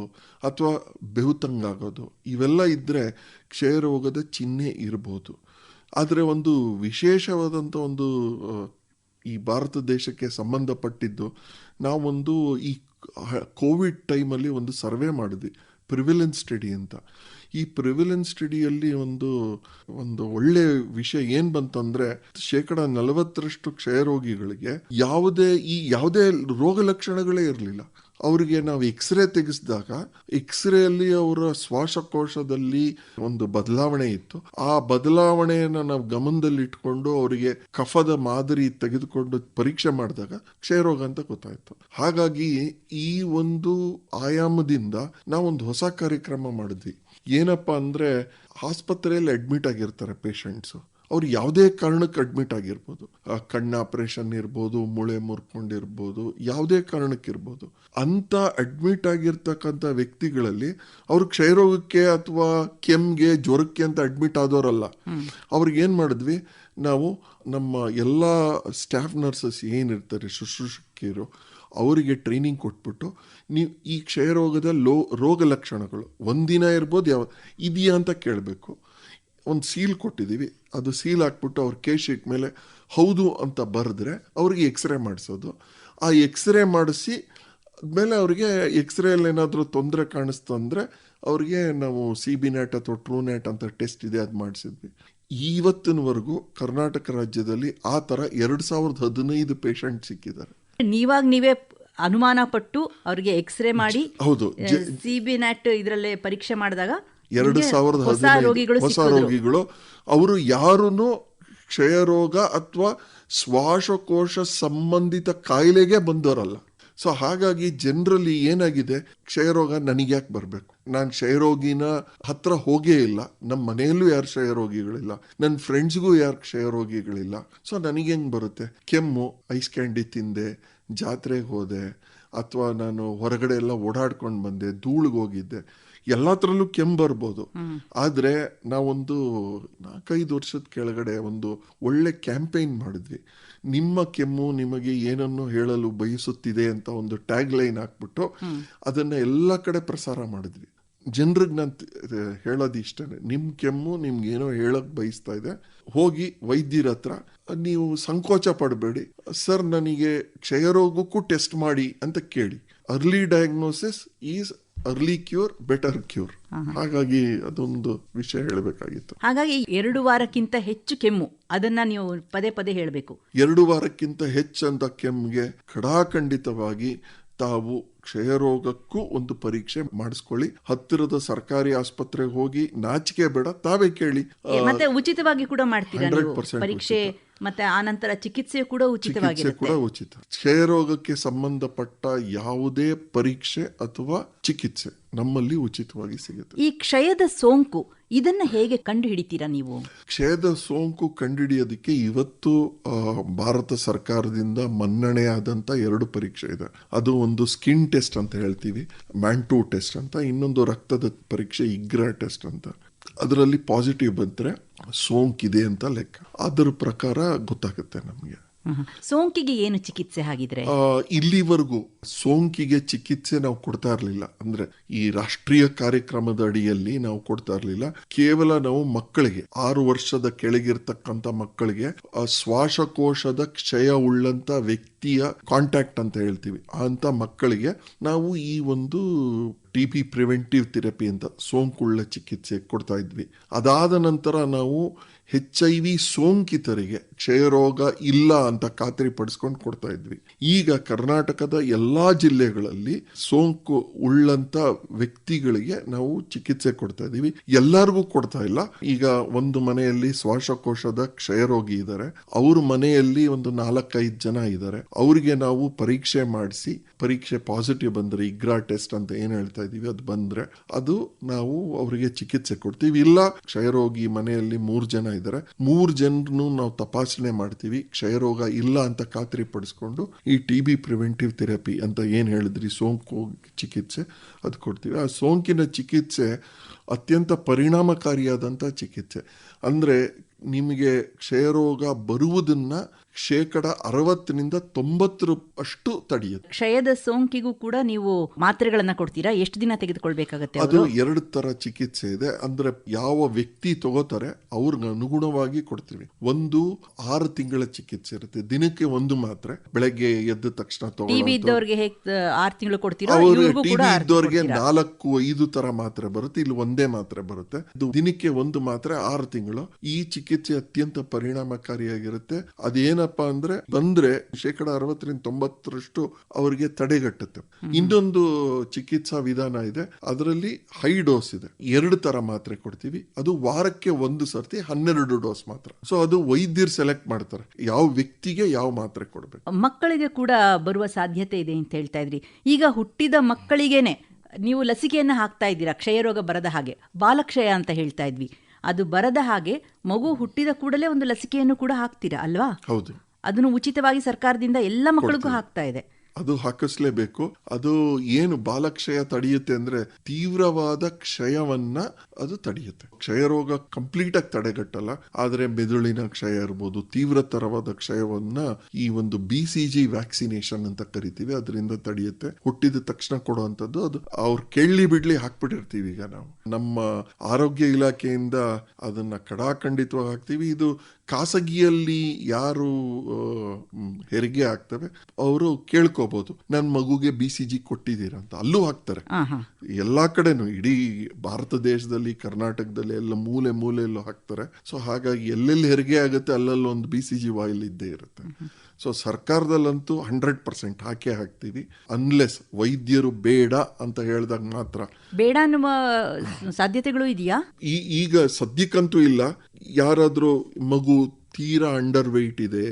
ಅಥವಾ ಬೆಹುತಂಗಾಗೋದು, ಇವೆಲ್ಲ ಇದ್ದರೆ ಕ್ಷಯರೋಗದ ಚಿಹ್ನೆ ಇರ್ಬೋದು. ಆದರೆ ಒಂದು ವಿಶೇಷವಾದಂಥ ಒಂದು ಈ ಭಾರತ ದೇಶಕ್ಕೆ ಸಂಬಂಧಪಟ್ಟಿದ್ದು ನಾವೊಂದು ಈ ಕೋವಿಡ್ ಟೈಮಲ್ಲಿ ಒಂದು ಸರ್ವೆ ಮಾಡಿದ್ವಿ. ಪ್ರಿವಿಲೆನ್ಸ್ ಸ್ಟಡಿ ಅಂತ. ಈ ಪ್ರಿವಿಲೆನ್ಸ್ ಸ್ಟಡಿಯಲ್ಲಿ ಒಂದು ಒಂದು ಒಳ್ಳೆ ವಿಷಯ ಏನು ಬಂತಂದ್ರೆ, ಶೇಕಡ ನಲವತ್ತರಷ್ಟು ಕ್ಷಯರೋಗಿಗಳಿಗೆ ಯಾವುದೇ ಈ, ಯಾವುದೇ ರೋಗ ಲಕ್ಷಣಗಳೇ ಇರಲಿಲ್ಲ. ಅವರಿಗೆ ನಾವು ಎಕ್ಸ್ರೇ ತೆಗೆಸಿದಾಗ ಎಕ್ಸ್ರೇ ಅಲ್ಲಿ ಅವರ ಶ್ವಾಸಕೋಶದಲ್ಲಿ ಒಂದು ಬದಲಾವಣೆ ಇತ್ತು. ಆ ಬದಲಾವಣೆಯನ್ನು ನಾವು ಗಮನದಲ್ಲಿ ಇಟ್ಕೊಂಡು ಅವರಿಗೆ ಕಫದ ಮಾದರಿ ತೆಗೆದುಕೊಂಡು ಪರೀಕ್ಷೆ ಮಾಡಿದಾಗ ಕ್ಷಯರೋಗ ಅಂತ ಗೊತ್ತಾಯ್ತು. ಹಾಗಾಗಿ ಈ ಒಂದು ಆಯಾಮದಿಂದ ನಾವೊಂದು ಹೊಸ ಕಾರ್ಯಕ್ರಮ ಮಾಡಿದ್ವಿ. ಏನಪ್ಪಾ ಅಂದ್ರೆ, ಆಸ್ಪತ್ರೆಯಲ್ಲಿ ಅಡ್ಮಿಟ್ ಆಗಿರ್ತಾರೆ ಪೇಷಂಟ್ಸು ಅವ್ರು ಯಾವುದೇ ಕಾರಣಕ್ಕೆ ಅಡ್ಮಿಟ್ ಆಗಿರ್ಬೋದು. ಕಣ್ಣ ಆಪರೇಷನ್ ಇರ್ಬೋದು ಮೂಳೆ ಮುರ್ಕೊಂಡಿರ್ಬೋದು ಯಾವುದೇ ಕಾರಣಕ್ಕಿರ್ಬೋದು ಅಂತ ಅಡ್ಮಿಟ್ ಆಗಿರ್ತಕ್ಕಂಥ ವ್ಯಕ್ತಿಗಳಲ್ಲಿ ಅವ್ರು ಕ್ಷಯರೋಗಕ್ಕೆ ಅಥವಾ ಕೆಮ್ಗೆ ಜ್ವರಕ್ಕೆ ಅಂತ ಅಡ್ಮಿಟ್ ಆದವರಲ್ಲ ಅವ್ರಿಗೆ ಏನು ಮಾಡಿದ್ವಿ? ನಾವು ನಮ್ಮ ಎಲ್ಲ ಸ್ಟಾಫ್ ನರ್ಸಸ್ ಏನಿರ್ತಾರೆ ಶುಶ್ರೂಷಕಿಯರು ಅವರಿಗೆ ಟ್ರೈನಿಂಗ್ ಕೊಟ್ಬಿಟ್ಟು ನೀವು ಈ ಕ್ಷಯರೋಗದ ಲೋ ರೋಗ ಲಕ್ಷಣಗಳು ಒಂದಿನ ಇರ್ಬೋದು ಯಾವ ಇದೆಯಾ ಅಂತ ಕೇಳಬೇಕು. ಒಂದು ಸೀಲ್ ಕೊಟ್ಟಿದ್ದೀವಿ ಅದು ಸೀಲ್ ಹಾಕ್ಬಿಟ್ಟು ಅವ್ರ ಕೇಸ್ ಶೀಟ್ ಮೇಲೆ ಹೌದು ಅಂತ ಬರೆದ್ರೆ ಅವ್ರಿಗೆ ಎಕ್ಸ್ರೇ ಮಾಡಿಸೋದು. ಆ ಎಕ್ಸ್ರೇ ಮಾಡಿಸಿ ಆದಮೇಲೆ ಅವ್ರಿಗೆ ಎಕ್ಸ್ರೇ ಅಲ್ಲಿ ಏನಾದರೂ ತೊಂದರೆ ಕಾಣಿಸ್ತು ಅಂದರೆ ಅವ್ರಿಗೆ ನಾವು ಸಿ ಬಿ ನೆಟ್ ಅಥವಾ ಟ್ರೂ ನೆಟ್ ಅಂತ ಟೆಸ್ಟ್ ಇದೆ ಅದು ಮಾಡಿಸಿದ್ವಿ. ಇವತ್ತಿನವರೆಗೂ ಕರ್ನಾಟಕ ರಾಜ್ಯದಲ್ಲಿ ಆ ಥರ ಎರಡು ಸಾವಿರದ ಹದಿನೈದು ಪೇಷಂಟ್ ಸಿಕ್ಕಿದ್ದಾರೆ. ನೀವಾಗ ನೀವೇ ಅನುಮಾನ ಪಟ್ಟು ಅವ್ರಿಗೆ ಎಕ್ಸ್ರೇ ಮಾಡಿ ಹೌದು. ಸಿ ಬಿ ನ್ಯಾಟ್ ಇದರಲ್ಲೇ ಪರೀಕ್ಷೆ ಮಾಡಿದಾಗ ಎರಡು ಸಾವಿರದ ಹದಿನೈದು ಹೊಸ ರೋಗಿಗಳು ಅವರು ಯಾರೂ ಕ್ಷಯರೋಗ ಅಥವಾ ಶ್ವಾಸಕೋಶ ಸಂಬಂಧಿತ ಕಾಯಿಲೆಗೆ ಬಂದವರಲ್ಲ. ಸೊ ಹಾಗಾಗಿ ಜನರಲ್ಲಿ ಏನಾಗಿದೆ? ಕ್ಷಯರೋಗ ನನಗ್ಯಾಕೆ ಬರಬೇಕು. ನಾನು ಕ್ಷಯರೋಗಿನ ಹತ್ರ ಹೋಗೇ ಇಲ್ಲ. ನಮ್ಮ ಮನೆಯಲ್ಲೂ ಯಾರು ಕ್ಷಯರೋಗಿಗಳಿಲ್ಲ. ನನ್ನ ಫ್ರೆಂಡ್ಸ್ಗೂ ಯಾರು ಕ್ಷಯರೋಗಿಗಳಿಲ್ಲ. ಸೊ ನನಗೆ ಹೆಂಗೆ ಬರುತ್ತೆ? ಕೆಮ್ಮು ಐಸ್ ಕ್ಯಾಂಡಿ ತಿಂದೆ ಜಾತ್ರೆಗೆ ಹೋದೆ ಅಥವಾ ನಾನು ಹೊರಗಡೆ ಎಲ್ಲ ಓಡಾಡ್ಕೊಂಡು ಬಂದೆ ಧೂಳಿಗೆ ಹೋಗಿದ್ದೆ. ಎಲ್ಲತ್ರಲ್ಲೂ ಕೆಮ್ಮು ಬರ್ಬೋದು. ಆದರೆ ನಾವೊಂದು ನಾಲ್ಕೈದು ವರ್ಷದ ಕೆಳಗಡೆ ಒಂದು ಒಳ್ಳೆ ಕ್ಯಾಂಪೇನ್ ಮಾಡಿದ್ವಿ. ನಿಮ್ಮ ಕೆಮ್ಮು ನಿಮಗೆ ಏನನ್ನು ಹೇಳಲು ಬಯಸುತ್ತಿದೆ ಅಂತ ಒಂದು ಟ್ಯಾಗ್ ಲೈನ್ ಹಾಕ್ಬಿಟ್ಟು ಅದನ್ನ ಎಲ್ಲ ಕಡೆ ಪ್ರಸಾರ ಮಾಡಿದ್ವಿ. ಜನರಿಗೆ ನಾನು ಹೇಳೋದು ಇಷ್ಟನೇ. ನಿಮ್ಮ ಕೆಮ್ಮು ನಿಮ್ಗೆ ಏನೋ ಹೇಳಕ್ ಬಯಸ್ತಾ ಇದೆ. ಹೋಗಿ ವೈದ್ಯರ ಹತ್ರ ನೀವು ಸಂಕೋಚ ಪಡಬೇಡಿ. ಸರ್ ನನಗೆ ಕ್ಷಯರೋಗಕ್ಕೂ ಟೆಸ್ಟ್ ಮಾಡಿ ಅಂತ ಕೇಳಿ. Early diagnosis is early cure better cure ಹಾಗಾಗಿ ಅದೊಂದು ವಿಷಯ ಹೇಳಬೇಕಾಗಿತ್ತು. ಹಾಗಾಗಿ ಎರಡು ವಾರಕ್ಕಿಂತ ಹೆಚ್ಚು ಕೆಮ್ಮು ಅದನ್ನ ನೀವು ಪದೇ ಪದೇ ಹೇಳಬೇಕು. ಎರಡು ವಾರಕ್ಕಿಂತ ಹೆಚ್ಚಂತ ಕೆಮ್ಮಿಗೆ ಖಡಾಖಂಡಿತವಾಗಿ ತಾವು ಕ್ಷಯರೋಗಕ್ಕೂ ಒಂದು ಪರೀಕ್ಷೆ ಮಾಡಿಸ್ಕೊಳ್ಳಿ. ಹತ್ತಿರದ ಸರ್ಕಾರಿ ಆಸ್ಪತ್ರೆಗೆ ಹೋಗಿ ನಾಚಿಕೆ ಬೇಡ ತಾವೇ ಕೇಳಿ. ಮತ್ತೆ ಉಚಿತವಾಗಿ ಕೂಡ ಮಾಡ್ತೀರಾ ಪರೀಕ್ಷೆ ಮತ್ತೆ ಆನಂತರ ಚಿಕಿತ್ಸೆ ಕೂಡ ಚಿಕಿತ್ಸೆ ಉಚಿತವಾಗಿರುತ್ತೆ ಕೂಡ ಉಚಿತ. ಕ್ಷಯರೋಗಕ್ಕೆ ಸಂಬಂಧಪಟ್ಟ ಯಾವುದೇ ಪರೀಕ್ಷೆ ಅಥವಾ ಚಿಕಿತ್ಸೆ ನಮ್ಮಲ್ಲಿ ಉಚಿತವಾಗಿ ಸಿಗುತ್ತೆ. ಈ ಕ್ಷಯದ ಸೋಂಕು ಇದನ್ನ ಹೇಗೆ ಕಂಡು ಹಿಡಿತೀರಾ ನೀವು? ಕ್ಷಯದ ಸೋಂಕು ಕಂಡುಹಿಡಿಯೋದಕ್ಕೆ ಇವತ್ತು ಭಾರತ ಸರ್ಕಾರದಿಂದ ಮನ್ನಣೆಯಾದಂಥ ಎರಡು ಪರೀಕ್ಷೆ ಇದೆ. ಅದು ಒಂದು ಸ್ಕಿನ್ ಟೆಸ್ಟ್ ಅಂತ ಹೇಳ್ತೀವಿ ಮ್ಯಾಂಟೂ ಟೆಸ್ಟ್ ಅಂತ ಇನ್ನೊಂದು ರಕ್ತದ ಪರೀಕ್ಷೆ ಇಗ್ರಾ ಟೆಸ್ಟ್ ಅಂತ. ಅದರಲ್ಲಿ ಪಾಸಿಟಿವ್ ಬಂದರೆ ಸೋಂಕಿದೆ ಅಂತ ಲೆಕ್ಕ ಅದರ ಪ್ರಕಾರ ಗೊತ್ತಾಗುತ್ತೆ ನಮಗೆ. ಸೋಂಕಿಗೆ ಏನು ಚಿಕಿತ್ಸೆ ಹಾಗಿದ್ರೆ? ಇಲ್ಲಿವರೆಗೂ ಸೋಂಕಿಗೆ ಚಿಕಿತ್ಸೆ ನಾವು ಕೊಡ್ತಾ ಇರಲಿಲ್ಲ. ಅಂದ್ರೆ ಈ ರಾಷ್ಟ್ರೀಯ ಕಾರ್ಯಕ್ರಮದ ಅಡಿಯಲ್ಲಿ ನಾವು ಕೊಡ್ತಾ ಇರಲಿಲ್ಲ. ಕೇವಲ ನಾವು ಮಕ್ಕಳಿಗೆ, ಆರು ವರ್ಷದ ಕೆಳಗಿರ್ತಕ್ಕಂಥ ಮಕ್ಕಳಿಗೆ ಶ್ವಾಸಕೋಶದ ಕ್ಷಯ ಉಳ್ಳಂತ ವ್ಯಕ್ತಿಯ ಕಾಂಟ್ಯಾಕ್ಟ್ ಅಂತ ಹೇಳ್ತೀವಿ. ಅಂತ ಮಕ್ಕಳಿಗೆ ನಾವು ಈ ಒಂದು ಟಿ ಬಿ ಪ್ರಿವೆಂಟಿವ್ ಥೆರಪಿ ಅಂತ ಸೋಂಕುಳ್ಳ ಚಿಕಿತ್ಸೆ ಕೊಡ್ತಾ ಇದ್ವಿ. ಅದಾದ ನಂತರ ನಾವು ಹೆಚ್ ಐ ವಿ ಸೋಂಕಿತರಿಗೆ ಕ್ಷಯರೋಗ ಇಲ್ಲ ಅಂತ ಖಾತ್ರಿ ಪಡಿಸ್ಕೊಂಡು ಕೊಡ್ತಾ ಇದ್ವಿ. ಈಗ ಕರ್ನಾಟಕದ ಎಲ್ಲಾ ಜಿಲ್ಲೆಗಳಲ್ಲಿ ಸೋಂಕು ಉಳ್ಳಂತ ವ್ಯಕ್ತಿಗಳಿಗೆ ನಾವು ಚಿಕಿತ್ಸೆ ಕೊಡ್ತಾ ಇದೀವಿ ಎಲ್ಲರಿಗೂ ಕೊಡ್ತಾ ಇಲ್ಲ. ಈಗ ಒಂದು ಮನೆಯಲ್ಲಿ ಶ್ವಾಸಕೋಶದ ಕ್ಷಯರೋಗಿ ಇದ್ದಾರೆ ಅವ್ರ ಮನೆಯಲ್ಲಿ ಒಂದು ನಾಲ್ಕೈದು ಜನ ಇದ್ದಾರೆ ಅವರಿಗೆ ನಾವು ಪರೀಕ್ಷೆ ಮಾಡಿಸಿ, ಪರೀಕ್ಷೆ ಪಾಸಿಟಿವ್ ಬಂದ್ರೆ, ಇಗ್ರಾ ಟೆಸ್ಟ್ ಅಂತ ಏನ್ ಹೇಳ್ತಾ ಇದೀವಿ ಅದು ಬಂದ್ರೆ ಅದು ನಾವು ಅವರಿಗೆ ಚಿಕಿತ್ಸೆ ಕೊಡ್ತೀವಿ. ಇಲ್ಲ, ಕ್ಷಯರೋಗಿ ಮನೆಯಲ್ಲಿ ಮೂರ್ ಜನ ಇದ್ದಾರೆ. ಮೂರ್ ಜನರನ್ನು ನಾವು ತಪಾಸಣೆ ಮಾಡ್ತೀವಿ. ಕ್ಷಯರೋಗ ಇಲ್ಲ ಅಂತ ಖಾತ್ರಿ ಪಡಿಸ್ಕೊಂಡು ಈ ಟಿ ಬಿ ಪ್ರಿವೆಂಟಿವ್ ಥೆರಪಿ ಅಂತ ಏನ್ ಹೇಳಿದ್ರಿ? ಸೋಂಕು ಚಿಕಿತ್ಸೆ ಅದು ಕೊಡ್ತೀವಿ. ಆ ಸೋಂಕಿನ ಚಿಕಿತ್ಸೆ ಅತ್ಯಂತ ಪರಿಣಾಮಕಾರಿಯಾದಂಥ ಚಿಕಿತ್ಸೆ. ಅಂದ್ರೆ ನಿಮಗೆ ಕ್ಷಯರೋಗ ಬರುವುದನ್ನ ಶೇಕಡ ಅರವತ್ತರಿಂದ ತೊಂಬತ್ತರ ಅಷ್ಟು ತಡೆಯುತ್ತೆ. ಕ್ಷಯದ ಸೋಂಕಿಗೂ ಕೂಡ ನೀವು ಮಾತ್ರೆಗಳನ್ನ ಕೊಡ್ತೀರಾ? ಎಷ್ಟು ದಿನ ತೆಗೆದುಕೊಳ್ಬೇಕಾಗತ್ತೆ ಅದು ಎರಡು ತರ ಚಿಕಿತ್ಸೆ ಇದೆ. ಅಂದ್ರೆ ಯಾವ ವ್ಯಕ್ತಿ ತಗೋತಾರೆ ಅವ್ರಿಗೆ ಅನುಗುಣವಾಗಿ ಕೊಡ್ತೀವಿ. ಒಂದು ಆರು ತಿಂಗಳ ಚಿಕಿತ್ಸೆ ಇರುತ್ತೆ. ದಿನಕ್ಕೆ ಒಂದು ಮಾತ್ರೆ. ಬೆಳಗ್ಗೆ ಎದ್ದ ತಕ್ಷಣ ಇದ್ದವ್ರಿಗೆ ಆರು ತಿಂಗಳು ಕೊಡ್ತೀರಾ ಟಿಬಿ ಇದ್ದವ್ರಿಗೆ ನಾಲ್ಕು ಐದು ತರ ಮಾತ್ರೆ ಬರುತ್ತೆ. ಇಲ್ಲಿ ಒಂದೇ ಮಾತ್ರೆ ಬರುತ್ತೆ. ಇದು ದಿನಕ್ಕೆ ಒಂದು ಮಾತ್ರೆ ಆರು ತಿಂಗಳು. ಈ ಚಿಕಿತ್ಸೆ ಅತ್ಯಂತ ಪರಿಣಾಮಕಾರಿಯಾಗಿರುತ್ತೆ. ಅದೇನಪ್ಪಾ ಅಂದ್ರೆ, ಬಂದ್ರೆ ಶೇಕಡ ಅರವತ್ತರಿಂದ ತೊಂಬತ್ತರಷ್ಟು ಅವರಿಗೆ ತಡೆಗಟ್ಟುತ್ತೆ. ಇನ್ನೊಂದು ಚಿಕಿತ್ಸಾ ವಿಧಾನ ಇದೆ, ಅದರಲ್ಲಿ ಹೈ ಡೋಸ್ ಇದೆ. ಎರಡು ತರ ಮಾತ್ರೆ ಕೊಡ್ತೀವಿ. ಅದು ವಾರಕ್ಕೆ ಒಂದು ಸರ್ತಿ ಹನ್ನೆರಡು ಡೋಸ್ ಮಾತ್ರ. ಸೊ ಅದು ವೈದ್ಯರು ಸೆಲೆಕ್ಟ್ ಮಾಡ್ತಾರೆ. ಯಾವ ವ್ಯಕ್ತಿಗೆ ಯಾವ ಮಾತ್ರೆ ಕೊಡ್ಬೇಕು. ಮಕ್ಕಳಿಗೆ ಕೂಡ ಬರುವ ಸಾಧ್ಯತೆ ಇದೆ ಅಂತ ಹೇಳ್ತಾ ಇದ್ರಿ. ಈಗ ಹುಟ್ಟಿದ ಮಕ್ಕಳಿಗೇನೆ ನೀವು ಲಸಿಕೆಯನ್ನು ಹಾಕ್ತಾ ಇದ್ದೀರಾ? ಕ್ಷಯರೋಗ ಬರದ ಹಾಗೆ. ಬಾಲಕ್ಷಯ ಅಂತ ಹೇಳ್ತಾ ಇದ್ವಿ. ಅದು ಬರದ ಹಾಗೆ ಮಗು ಹುಟ್ಟಿದ ಕೂಡಲೇ ಒಂದು ಲಸಿಕೆಯನ್ನು ಕೂಡ ಹಾಕ್ತೀರಾ ಅಲ್ವಾ? ಹೌದು. ಅದನ್ನು ಉಚಿತವಾಗಿ ಸರ್ಕಾರದಿಂದ ಎಲ್ಲ ಮಕ್ಕಳಿಗೂ ಹಾಕ್ತಾ ಇದೆ. ಅದು ಹಾಕಿಸ್ಲೇಬೇಕು. ಅದು ಏನು ಬಾಲಕ್ಷಯ ತಡೆಯುತ್ತೆ ಅಂದ್ರೆ ತೀವ್ರವಾದ ಕ್ಷಯವನ್ನ ಅದು ತಡೆಯುತ್ತೆ. ಕ್ಷಯ ರೋಗ ಕಂಪ್ಲೀಟ್ ಆಗಿ ತಡೆಗಟ್ಟಲ್ಲ. ಆದ್ರೆ ಮೆದುಳಿನ ಕ್ಷಯ ಇರ್ಬೋದು, ತೀವ್ರತರವಾದ ಕ್ಷಯವನ್ನ ಈ ಒಂದು ಬಿ ಸಿ ಜಿ ವ್ಯಾಕ್ಸಿನೇಷನ್ ಅಂತ ಕರಿತೀವಿ. ಅದರಿಂದ ತಡೆಯುತ್ತೆ. ಹುಟ್ಟಿದ ತಕ್ಷಣ ಕೊಡುವಂತದ್ದು ಅದು. ಅವ್ರು ಕೇಳಿ ಬಿಡ್ಲಿ ಹಾಕ್ಬಿಟ್ಟಿರ್ತೀವಿ ಈಗ ನಾವು. ನಮ್ಮ ಆರೋಗ್ಯ ಇಲಾಖೆಯಿಂದ ಅದನ್ನ ಕಡಾಖಂಡಿತವಾಗಿ ಹಾಕ್ತೀವಿ. ಇದು ಖಾಸಗಿಯಲ್ಲಿ ಯಾರು ಹೆರಿಗೆ ಆಗ್ತವೆ ಅವರು ಕೇಳ್ಕೋಬಹುದು ನನ್ನ ಮಗುಗೆ ಬಿ ಸಿ ಜಿ ಕೊಟ್ಟಿದ್ದೀರಾ ಅಂತ. ಅಲ್ಲೂ ಹಾಕ್ತಾರೆ. ಎಲ್ಲಾ ಕಡೆನೂ ಇಡೀ ಭಾರತ ದೇಶದಲ್ಲಿ ಕರ್ನಾಟಕದಲ್ಲಿ ಎಲ್ಲ ಮೂಲೆ ಮೂಲೆಯಲ್ಲೂ ಹಾಕ್ತಾರೆ. ಸೊ ಹಾಗಾಗಿ ಎಲ್ಲೆಲ್ಲಿ ಹೆರಿಗೆ ಆಗುತ್ತೆ ಅಲ್ಲಲ್ಲಿ ಒಂದು ಬಿ ಸಿ ಜಿ ವಾಯಿಲ್ ಇದ್ದೇ ಇರುತ್ತೆ. ಸೊ ಸರ್ಕಾರದಲ್ಲಂತೂ ಹಂಡ್ರೆಡ್ ಪರ್ಸೆಂಟ್ ಹಾಕೇ ಹಾಕ್ತೀವಿ. ಅನ್ಲೆಸ್ ವೈದ್ಯರು ಬೇಡ ಅಂತ ಹೇಳಿದಾಗ ಮಾತ್ರ. ಬೇಡ ಅನ್ನುವ ಸಾಧ್ಯತೆಗಳು ಇದೆಯಾ? ಈ ಈಗ ಸದ್ಯಕ್ಕಂತೂ ಇಲ್ಲ. ಯಾರಾದರೂ ಮಗು ತೀರಾ ಅಂಡರ್ ವೆಯ್ಟ್ ಇದೆ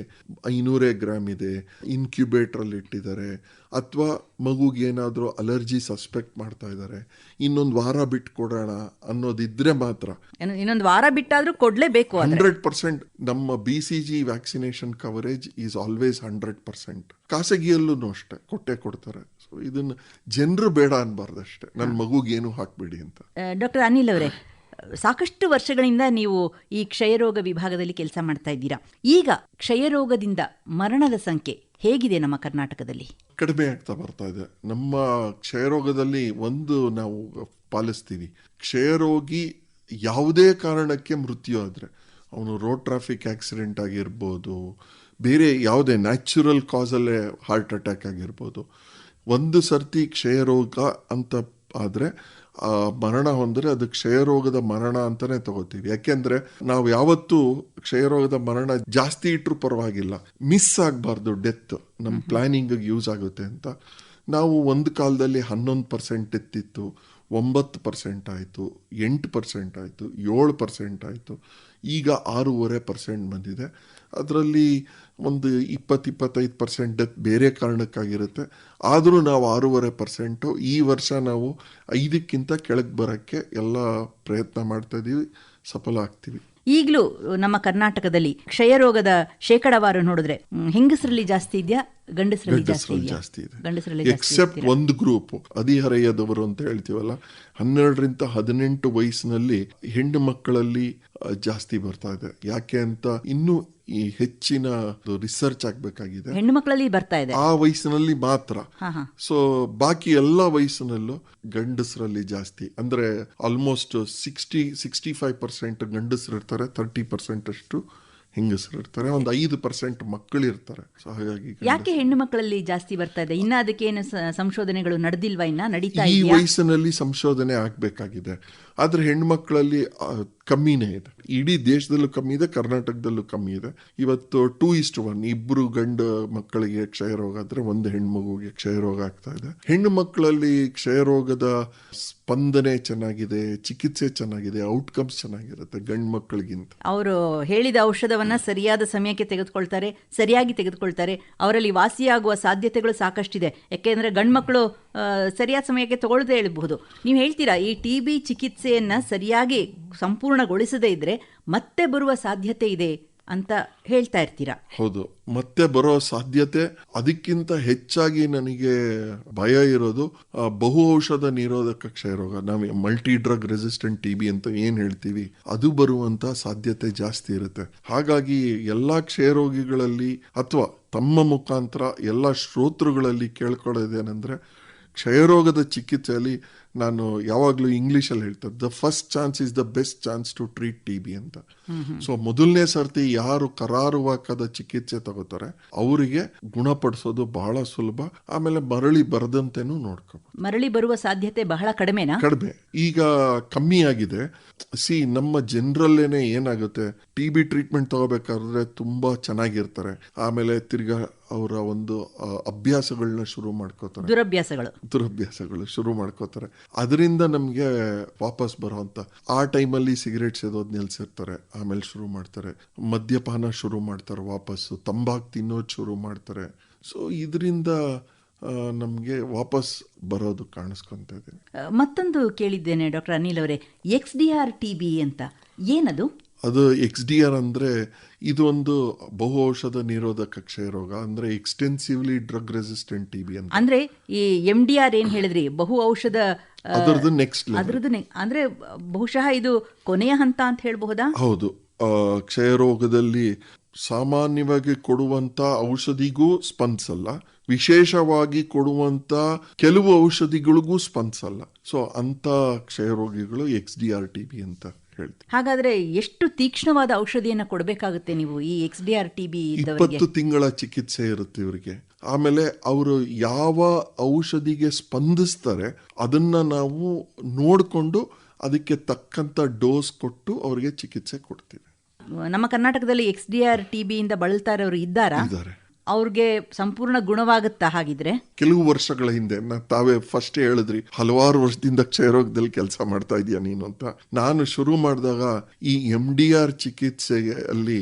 ಐನೂರೇ ಗ್ರಾಮ್ ಇದೆ ಇನ್ಕ್ಯುಬೇಟ್ರಲ್ಲಿ ಇಟ್ಟಿದ್ದಾರೆ ಅಥವಾ ಮಗುಗೆ ಏನಾದರೂ ಅಲರ್ಜಿ ಸಸ್ಪೆಕ್ಟ್ ಮಾಡ್ತಾ ಇದ್ದಾರೆ ಇನ್ನೊಂದು ವಾರ ಬಿಟ್ಟು ಕೊಡೋಣ ಅನ್ನೋದಿದ್ರೆ ಮಾತ್ರ. ಇನ್ನು- ಇನ್ನೊಂದು ವಾರ ಬಿಟ್ಟಾದರೂ ಕೊಡ್ಲೇಬೇಕು ಹಂಡ್ರೆಡ್ ಪರ್ಸೆಂಟ್ ನಮ್ಮ B C G vaccination coverage is always hundred percent ಖಾಸಗಿಯಲ್ಲೂ ಅಷ್ಟೇ ಕೊಟ್ಟೆ ಕೊಡ್ತಾರೆ. ಸೊ ಇದನ್ನ ಜನರು ಬೇಡ ಅನ್ಬಾರ್ದು ಅಷ್ಟೇ ನನ್ನ ಮಗುಗೇನು ಹಾಕ್ಬೇಡಿ ಅಂತ. ಡಾಕ್ಟರ್ ಅನಿಲ್ ಅವರೇ. ಸಾಕಷ್ಟು ವರ್ಷಗಳಿಂದ ನೀವು ಈ ಕ್ಷಯರೋಗ ವಿಭಾಗದಲ್ಲಿ ಕೆಲಸ ಮಾಡ್ತಾ ಇದ್ದೀರಾ. ಈಗ ಕ್ಷಯರೋಗದಿಂದ ಮರಣದ ಸಂಖ್ಯೆ ಹೇಗಿದೆ ನಮ್ಮ ಕರ್ನಾಟಕದಲ್ಲಿ? ಕಡಿಮೆ ಆಗ್ತಾ ಬರ್ತಾ ಇದೆ. ನಮ್ಮ ಕ್ಷಯರೋಗದಲ್ಲಿ ಒಂದು ನಾವು ಪಾಲಿಸ್ತೀವಿ. ಕ್ಷಯರೋಗಿ ಯಾವುದೇ ಕಾರಣಕ್ಕೆ ಮೃತ್ಯು ಆದರೆ, ಅವನು ರೋಡ್ ಟ್ರಾಫಿಕ್ ಆಕ್ಸಿಡೆಂಟ್ ಆಗಿರ್ಬೋದು, ಬೇರೆ ಯಾವುದೇ ನ್ಯಾಚುರಲ್ ಕಾಸಲ್ಲೇ ಹಾರ್ಟ್ ಅಟ್ಯಾಕ್ ಆಗಿರ್ಬೋದು, ಒಂದು ಸರ್ತಿ ಕ್ಷಯರೋಗ ಅಂತ ಆದರೆ ಮರಣ ಹೊಂದರೆ ಅದು ಕ್ಷಯರೋಗದ ಮರಣ ಅಂತಾನೆ ತಗೋತೀವಿ. ಯಾಕೆಂದ್ರೆ ನಾವು ಯಾವತ್ತೂ ಕ್ಷಯರೋಗದ ಮರಣ ಜಾಸ್ತಿ ಇಟ್ಟರು ಪರವಾಗಿಲ್ಲ. ಮಿಸ್ ಆಗಬಾರ್ದು ಡೆತ್ ನಮ್ಮ ಪ್ಲಾನಿಂಗ್ ಯೂಸ್ ಆಗುತ್ತೆ ಅಂತ. ನಾವು ಒಂದು ಕಾಲದಲ್ಲಿ ಹನ್ನೊಂದು ಪರ್ಸೆಂಟ್ ಎತ್ತಿತ್ತು ಒಂಬತ್ತು ಪರ್ಸೆಂಟ್ ಆಯಿತು ಎಂಟು ಪರ್ಸೆಂಟ್ ಆಯಿತು ಏಳು ಪರ್ಸೆಂಟ್ ಆಯಿತು ಈಗ ಆರೂವರೆ ಪರ್ಸೆಂಟ್ ಬಂದಿದೆ. ಅದರಲ್ಲಿ ಒಂದು ಇಪ್ಪತ್ತು ಇಪ್ಪತ್ತೈದು ಪರ್ಸೆಂಟ್ ಡೆತ್ ಬೇರೆ ಕಾರಣಕ್ಕಾಗಿರುತ್ತೆ. ಆದರೂ ನಾವು ಆರೂವರೆ ಪರ್ಸೆಂಟು ಈ ವರ್ಷ ನಾವು ಐದಕ್ಕಿಂತ ಕೆಳಗೆ ಬರೋಕ್ಕೆ ಎಲ್ಲ ಪ್ರಯತ್ನ ಮಾಡ್ತಾ ಇದ್ದೀವಿ ಸಫಲ ಆಗ್ತೀವಿ. ಈಗಲೂ ನಮ್ಮ ಕರ್ನಾಟಕದಲ್ಲಿ ಕ್ಷಯರೋಗದ ಶೇಕಡಾವಾರು ನೋಡಿದ್ರೆ ಹೆಂಗಸರಲ್ಲಿ ಜಾಸ್ತಿ ಇದೆಯಾ? ಗಂಡಸರಲ್ಲಿ ಜಾಸ್ತಿ ಇದೆ. ಎಕ್ಸೆಪ್ಟ್ ಒಂದು ಗ್ರೂಪ್ ಹದಿಹರೆಯದವರು ಅಂತ ಹೇಳ್ತೀವಲ್ಲ ಹನ್ನೆರಡರಿಂದ ಹದಿನೆಂಟು ವಯಸ್ಸಿನಲ್ಲಿ ಹೆಣ್ಣು ಮಕ್ಕಳಲ್ಲಿ ಜಾಸ್ತಿ ಬರ್ತಾ ಇದೆ. ಯಾಕೆ ಅಂತ ಇನ್ನೂ ಈ ಹೆಚ್ಚಿನ ರಿಸರ್ಚ್ ಆಗ್ಬೇಕಾಗಿದೆ. ಹೆಣ್ಣು ಮಕ್ಕಳಲ್ಲಿ ಬರ್ತಾ ಇದೆ. ಆ ವಯಸ್ಸಿನಲ್ಲಿ ಮಾತ್ರ. ಸೊ ಬಾಕಿ ಎಲ್ಲ ವಯಸ್ಸಿನಲ್ಲೂ ಗಂಡಸರಲ್ಲಿ ಜಾಸ್ತಿ. ಅಂದ್ರೆ almost sixty sixty five percent ಗಂಡಸರು ಇರ್ತಾರೆ ತರ್ಟಿ ಪರ್ಸೆಂಟ್ ಅಷ್ಟು ಹೆಂಗಸರು ಇರ್ತಾರೆ. ಒಂದು ಐದು ಪರ್ಸೆಂಟ್ ಮಕ್ಕಳು ಇರ್ತಾರೆ. ಸೊ ಹಾಗಾಗಿ ಯಾಕೆ ಹೆಣ್ಣು ಮಕ್ಕಳಲ್ಲಿ ಜಾಸ್ತಿ ಬರ್ತಾ ಇದೆ? ಇನ್ನ ಅದಕ್ಕೆ ಏನು ಸಂಶೋಧನೆಗಳು ನಡೆದಿಲ್ವಾ ಇನ್ನ ನಡೀತಾ ಈ ವಯಸ್ಸಿನಲ್ಲಿ ಸಂಶೋಧನೆ ಆಗ್ಬೇಕಾಗಿದೆ. ಆದ್ರೆ ಹೆಣ್ಮಕ್ಳಲ್ಲಿ ಆ, ಕಮ್ಮಿನೇ ಇದೆ. ಇಡೀ ದೇಶದಲ್ಲೂ ಕಮ್ಮಿ ಇದೆ ಕರ್ನಾಟಕದಲ್ಲೂ ಕಮ್ಮಿ ಇದೆ. ಇವತ್ತು ಟೂ ಇಸ್ಟ್ ಒನ್ ಇಬ್ಬರು ಗಂಡು ಮಕ್ಕಳಿಗೆ ಕ್ಷಯ ರೋಗ ಆದರೆ ಒಂದು ಹೆಣ್ಮಗುಗೆ ಕ್ಷಯರೋಗ ಆಗ್ತಾ ಇದೆ. ಹೆಣ್ಣು ಮಕ್ಕಳಲ್ಲಿ ಕ್ಷಯರೋಗದ ಸ್ಪಂದನೆ ಚೆನ್ನಾಗಿದೆ ಚಿಕಿತ್ಸೆ ಚೆನ್ನಾಗಿದೆ ಔಟ್ಕಮ್ಸ್ ಚೆನ್ನಾಗಿರುತ್ತೆ ಗಂಡು ಮಕ್ಕಳಿಗಿಂತ. ಅವರು ಹೇಳಿದ ಔಷಧವನ್ನ ಸರಿಯಾದ ಸಮಯಕ್ಕೆ ತೆಗೆದುಕೊಳ್ತಾರೆ ಸರಿಯಾಗಿ ತೆಗೆದುಕೊಳ್ತಾರೆ. ಅವರಲ್ಲಿ ವಾಸಿಯಾಗುವ ಸಾಧ್ಯತೆಗಳು ಸಾಕಷ್ಟಿದೆ. ಯಾಕೆಂದ್ರೆ ಗಂಡು ಮಕ್ಕಳು ಸರಿಯಾದ ಸಮಯಕ್ಕೆ ತಗೊಳ್ಳದೆ ಹೇಳಬಹುದು ನೀವು ಹೇಳ್ತೀರಾ ಈ ಟಿ ಬಿ ಚಿಕಿತ್ಸೆಯನ್ನ ಸರಿಯಾಗಿ ಸಂಪೂರ್ಣಗೊಳಿಸದೇ ಇದ್ರೆ ಮತ್ತೆ ಬರುವ ಸಾಧ್ಯತೆ ಇದೆ ಅಂತ ಹೇಳ್ತಾ ಇರ್ತೀರಾ? ಹೌದು. ಮತ್ತೆ ಬರೋ ಸಾಧ್ಯತೆ ಅದಕ್ಕಿಂತ ಹೆಚ್ಚಾಗಿ ನನಗೆ ಭಯ ಇರೋದು ಬಹು ಔಷಧ ನಿರೋಧಕ ಕ್ಷಯರೋಗ. ನಾವು multi drug resistant T B ಅಂತ ಏನು ಹೇಳ್ತೀವಿ, ಅದು ಬರುವಂತ ಸಾಧ್ಯತೆ ಜಾಸ್ತಿ ಇರುತ್ತೆ. ಹಾಗಾಗಿ ಎಲ್ಲಾ ಕ್ಷಯರೋಗಿಗಳಲ್ಲಿ ಅಥವಾ ತಮ್ಮ ಮುಖಾಂತರ ಎಲ್ಲ ಶ್ರೋತೃಗಳಲ್ಲಿ ಕೇಳ್ಕೊಳ್ಳೋದೇನೆಂದ್ರೆ, ಕ್ಷಯರೋಗದ ಚಿಕಿತ್ಸೆಯಲ್ಲಿ ನಾನು ಯಾವಾಗಲೂ ಇಂಗ್ಲೀಷಲ್ಲಿ ಹೇಳ್ತೇನೆ the first chance is the best chance to treat T B ಅಂತ. ಸೊ ಮೊದಲನೇ ಸರ್ತಿ ಯಾರು ಕರಾರುವಾಕದ ಚಿಕಿತ್ಸೆ ತಗೋತಾರೆ ಅವರಿಗೆ ಗುಣಪಡಿಸೋದು ಬಹಳ ಸುಲಭ ಆಮೇಲೆ ಮರಳಿ ಬರದಂತೆನೂ ನೋಡ್ಕೋಬಹುದು ಮರಳಿ ಬರುವ ಸಾಧ್ಯತೆ ಬಹಳ ಕಡಿಮೆನಾ? ಕಡಿಮೆ. ಈಗ ಕಮ್ಮಿ ಆಗಿದೆ. ಸಿ ನಮ್ಮ ಜನರಲ್ಲೇನೆ ಏನಾಗುತ್ತೆ ಟಿ ಬಿ ಟ್ರೀಟ್ಮೆಂಟ್ ತಗೋಬೇಕಾದ್ರೆ ತುಂಬಾ ಚೆನ್ನಾಗಿರ್ತಾರೆ ಆಮೇಲೆ ತಿರ್ಗಾ ಅವರ ಒಂದು ಅಭ್ಯಾಸಗಳನ್ನ ಶುರು ಮಾಡ್ಕೋತಾರೆ. ದುರಭ್ಯಾಸಗಳು. ದುರಭ್ಯಾಸಗಳು ಶುರು ಮಾಡ್ಕೋತಾರೆ. ಅದರಿಂದ ನಮಗೆ ವಾಪಸ್ ಬರುವಂತ ಆ ಟೈಮಲ್ಲಿ ಸಿಗರೇಟ್ ಸೇದೋದು ನಿಲ್ಸಿರ್ತಾರೆ. ಆಮೇಲೆ ಶುರು ಮಾಡ್ತಾರೆ. ಮದ್ಯಪಾನ ಶುರು ಮಾಡ್ತಾರೆ ವಾಪಸ್ಸು. ತಂಬಾಕು ತಿನ್ನೋದು ಶುರು ಮಾಡ್ತಾರೆ. ಸೊ ಇದರಿಂದ ನಮಗೆ ವಾಪಸ್ ಬರೋದು ಕಾಣಿಸ್ಕೊಂತ ಇದೆ. ಮತ್ತೊಂದು ಕೇಳಿದ್ದೇನೆ ಡಾಕ್ಟರ್ ಅನಿಲ್ ಅವರೇ X D R T B ಅಂತ. ಏನದು? ಅದು ಎಕ್ಸ್ ಡಿ ಆರ್ ಅಂದ್ರೆ ಇದು ಒಂದು ಬಹು ಔಷಧ ನಿರೋಧಕ ಕ್ಷಯರೋಗ ಅಂದ್ರೆ extensively drug resistant T B ಅಂತ. ಅಂದ್ರೆ ಈ ಎಂ ಡಿ ಆರ್ ಏನ್ ಹೇಳಿದ್ರಿ? ಬಹು ಔಷಧ ಅದರದ್ದು ನೆಕ್ಸ್ಟ್ ಅದರದ್ದು ಅಂದ್ರೆ ಬಹುಶಃ ಇದು ಕೊನೆಯ ಹಂತ ಅಂತ ಹೇಳಬಹುದಾ? ಹೌದು. ಕ್ಷಯ ಕ್ಷಯರೋಗದಲ್ಲಿ ಸಾಮಾನ್ಯವಾಗಿ ಕೊಡುವಂತ ಔಷಧಿಗೂ ಸ್ಪಂದಿಸಲ್ಲ ವಿಶೇಷವಾಗಿ ಕೊಡುವಂತ ಕೆಲವು ಔಷಧಿಗಳಿಗೂ ಸ್ಪಂದಿಸಲ್ಲ ಸೊ ಅಂತ ಕ್ಷಯರೋಗಿಗಳು X D R T B ಅಂತ ಹಾಗಾದ್ರೆ ಎಷ್ಟು ತೀಕ್ಷ್ಣವಾದ ಔಷಧಿಯನ್ನು ಕೊಡಬೇಕಾಗುತ್ತೆ ನೀವು ಈ X D R T B ಇಪ್ಪತ್ತು ತಿಂಗಳ ಚಿಕಿತ್ಸೆ ಇರುತ್ತೆ ಇವರಿಗೆ. ಆಮೇಲೆ ಅವರು ಯಾವ ಔಷಧಿಗೆ ಸ್ಪಂದಿಸ್ತಾರೆ ಅದನ್ನ ನಾವು ನೋಡಿಕೊಂಡು ಅದಕ್ಕೆ ತಕ್ಕಂತ ಡೋಸ್ ಕೊಟ್ಟು ಅವರಿಗೆ ಚಿಕಿತ್ಸೆ ಕೊಡ್ತೀವಿ. ನಮ್ಮ ಕರ್ನಾಟಕದಲ್ಲಿ X D R T B ಇಂದ ಬಳಲ್ತಾ ಇರೋರು ಇದ್ದಾರಾ? ಇದ್ದಾರೆ. ಅವ್ರಿಗೆ ಸಂಪೂರ್ಣ ಗುಣವಾಗುತ್ತಾ ಹಾಗಿದ್ರೆ? ಕೆಲವು ವರ್ಷಗಳ ಹಿಂದೆ ತಾವೇ ಫಸ್ಟ್ ಹೇಳಿದ್ರಿ, ಹಲವಾರು ವರ್ಷದಿಂದ ಕ್ಷಯರೋಗದಲ್ಲಿ ಕೆಲಸ ಮಾಡ್ತಾ ಇದೀಯ ನೀನು ಅಂತ. ನಾನು ಶುರು ಮಾಡಿದಾಗ ಈ ಎಂ ಡಿ ಆರ್ ಚಿಕಿತ್ಸೆಯಲ್ಲಿ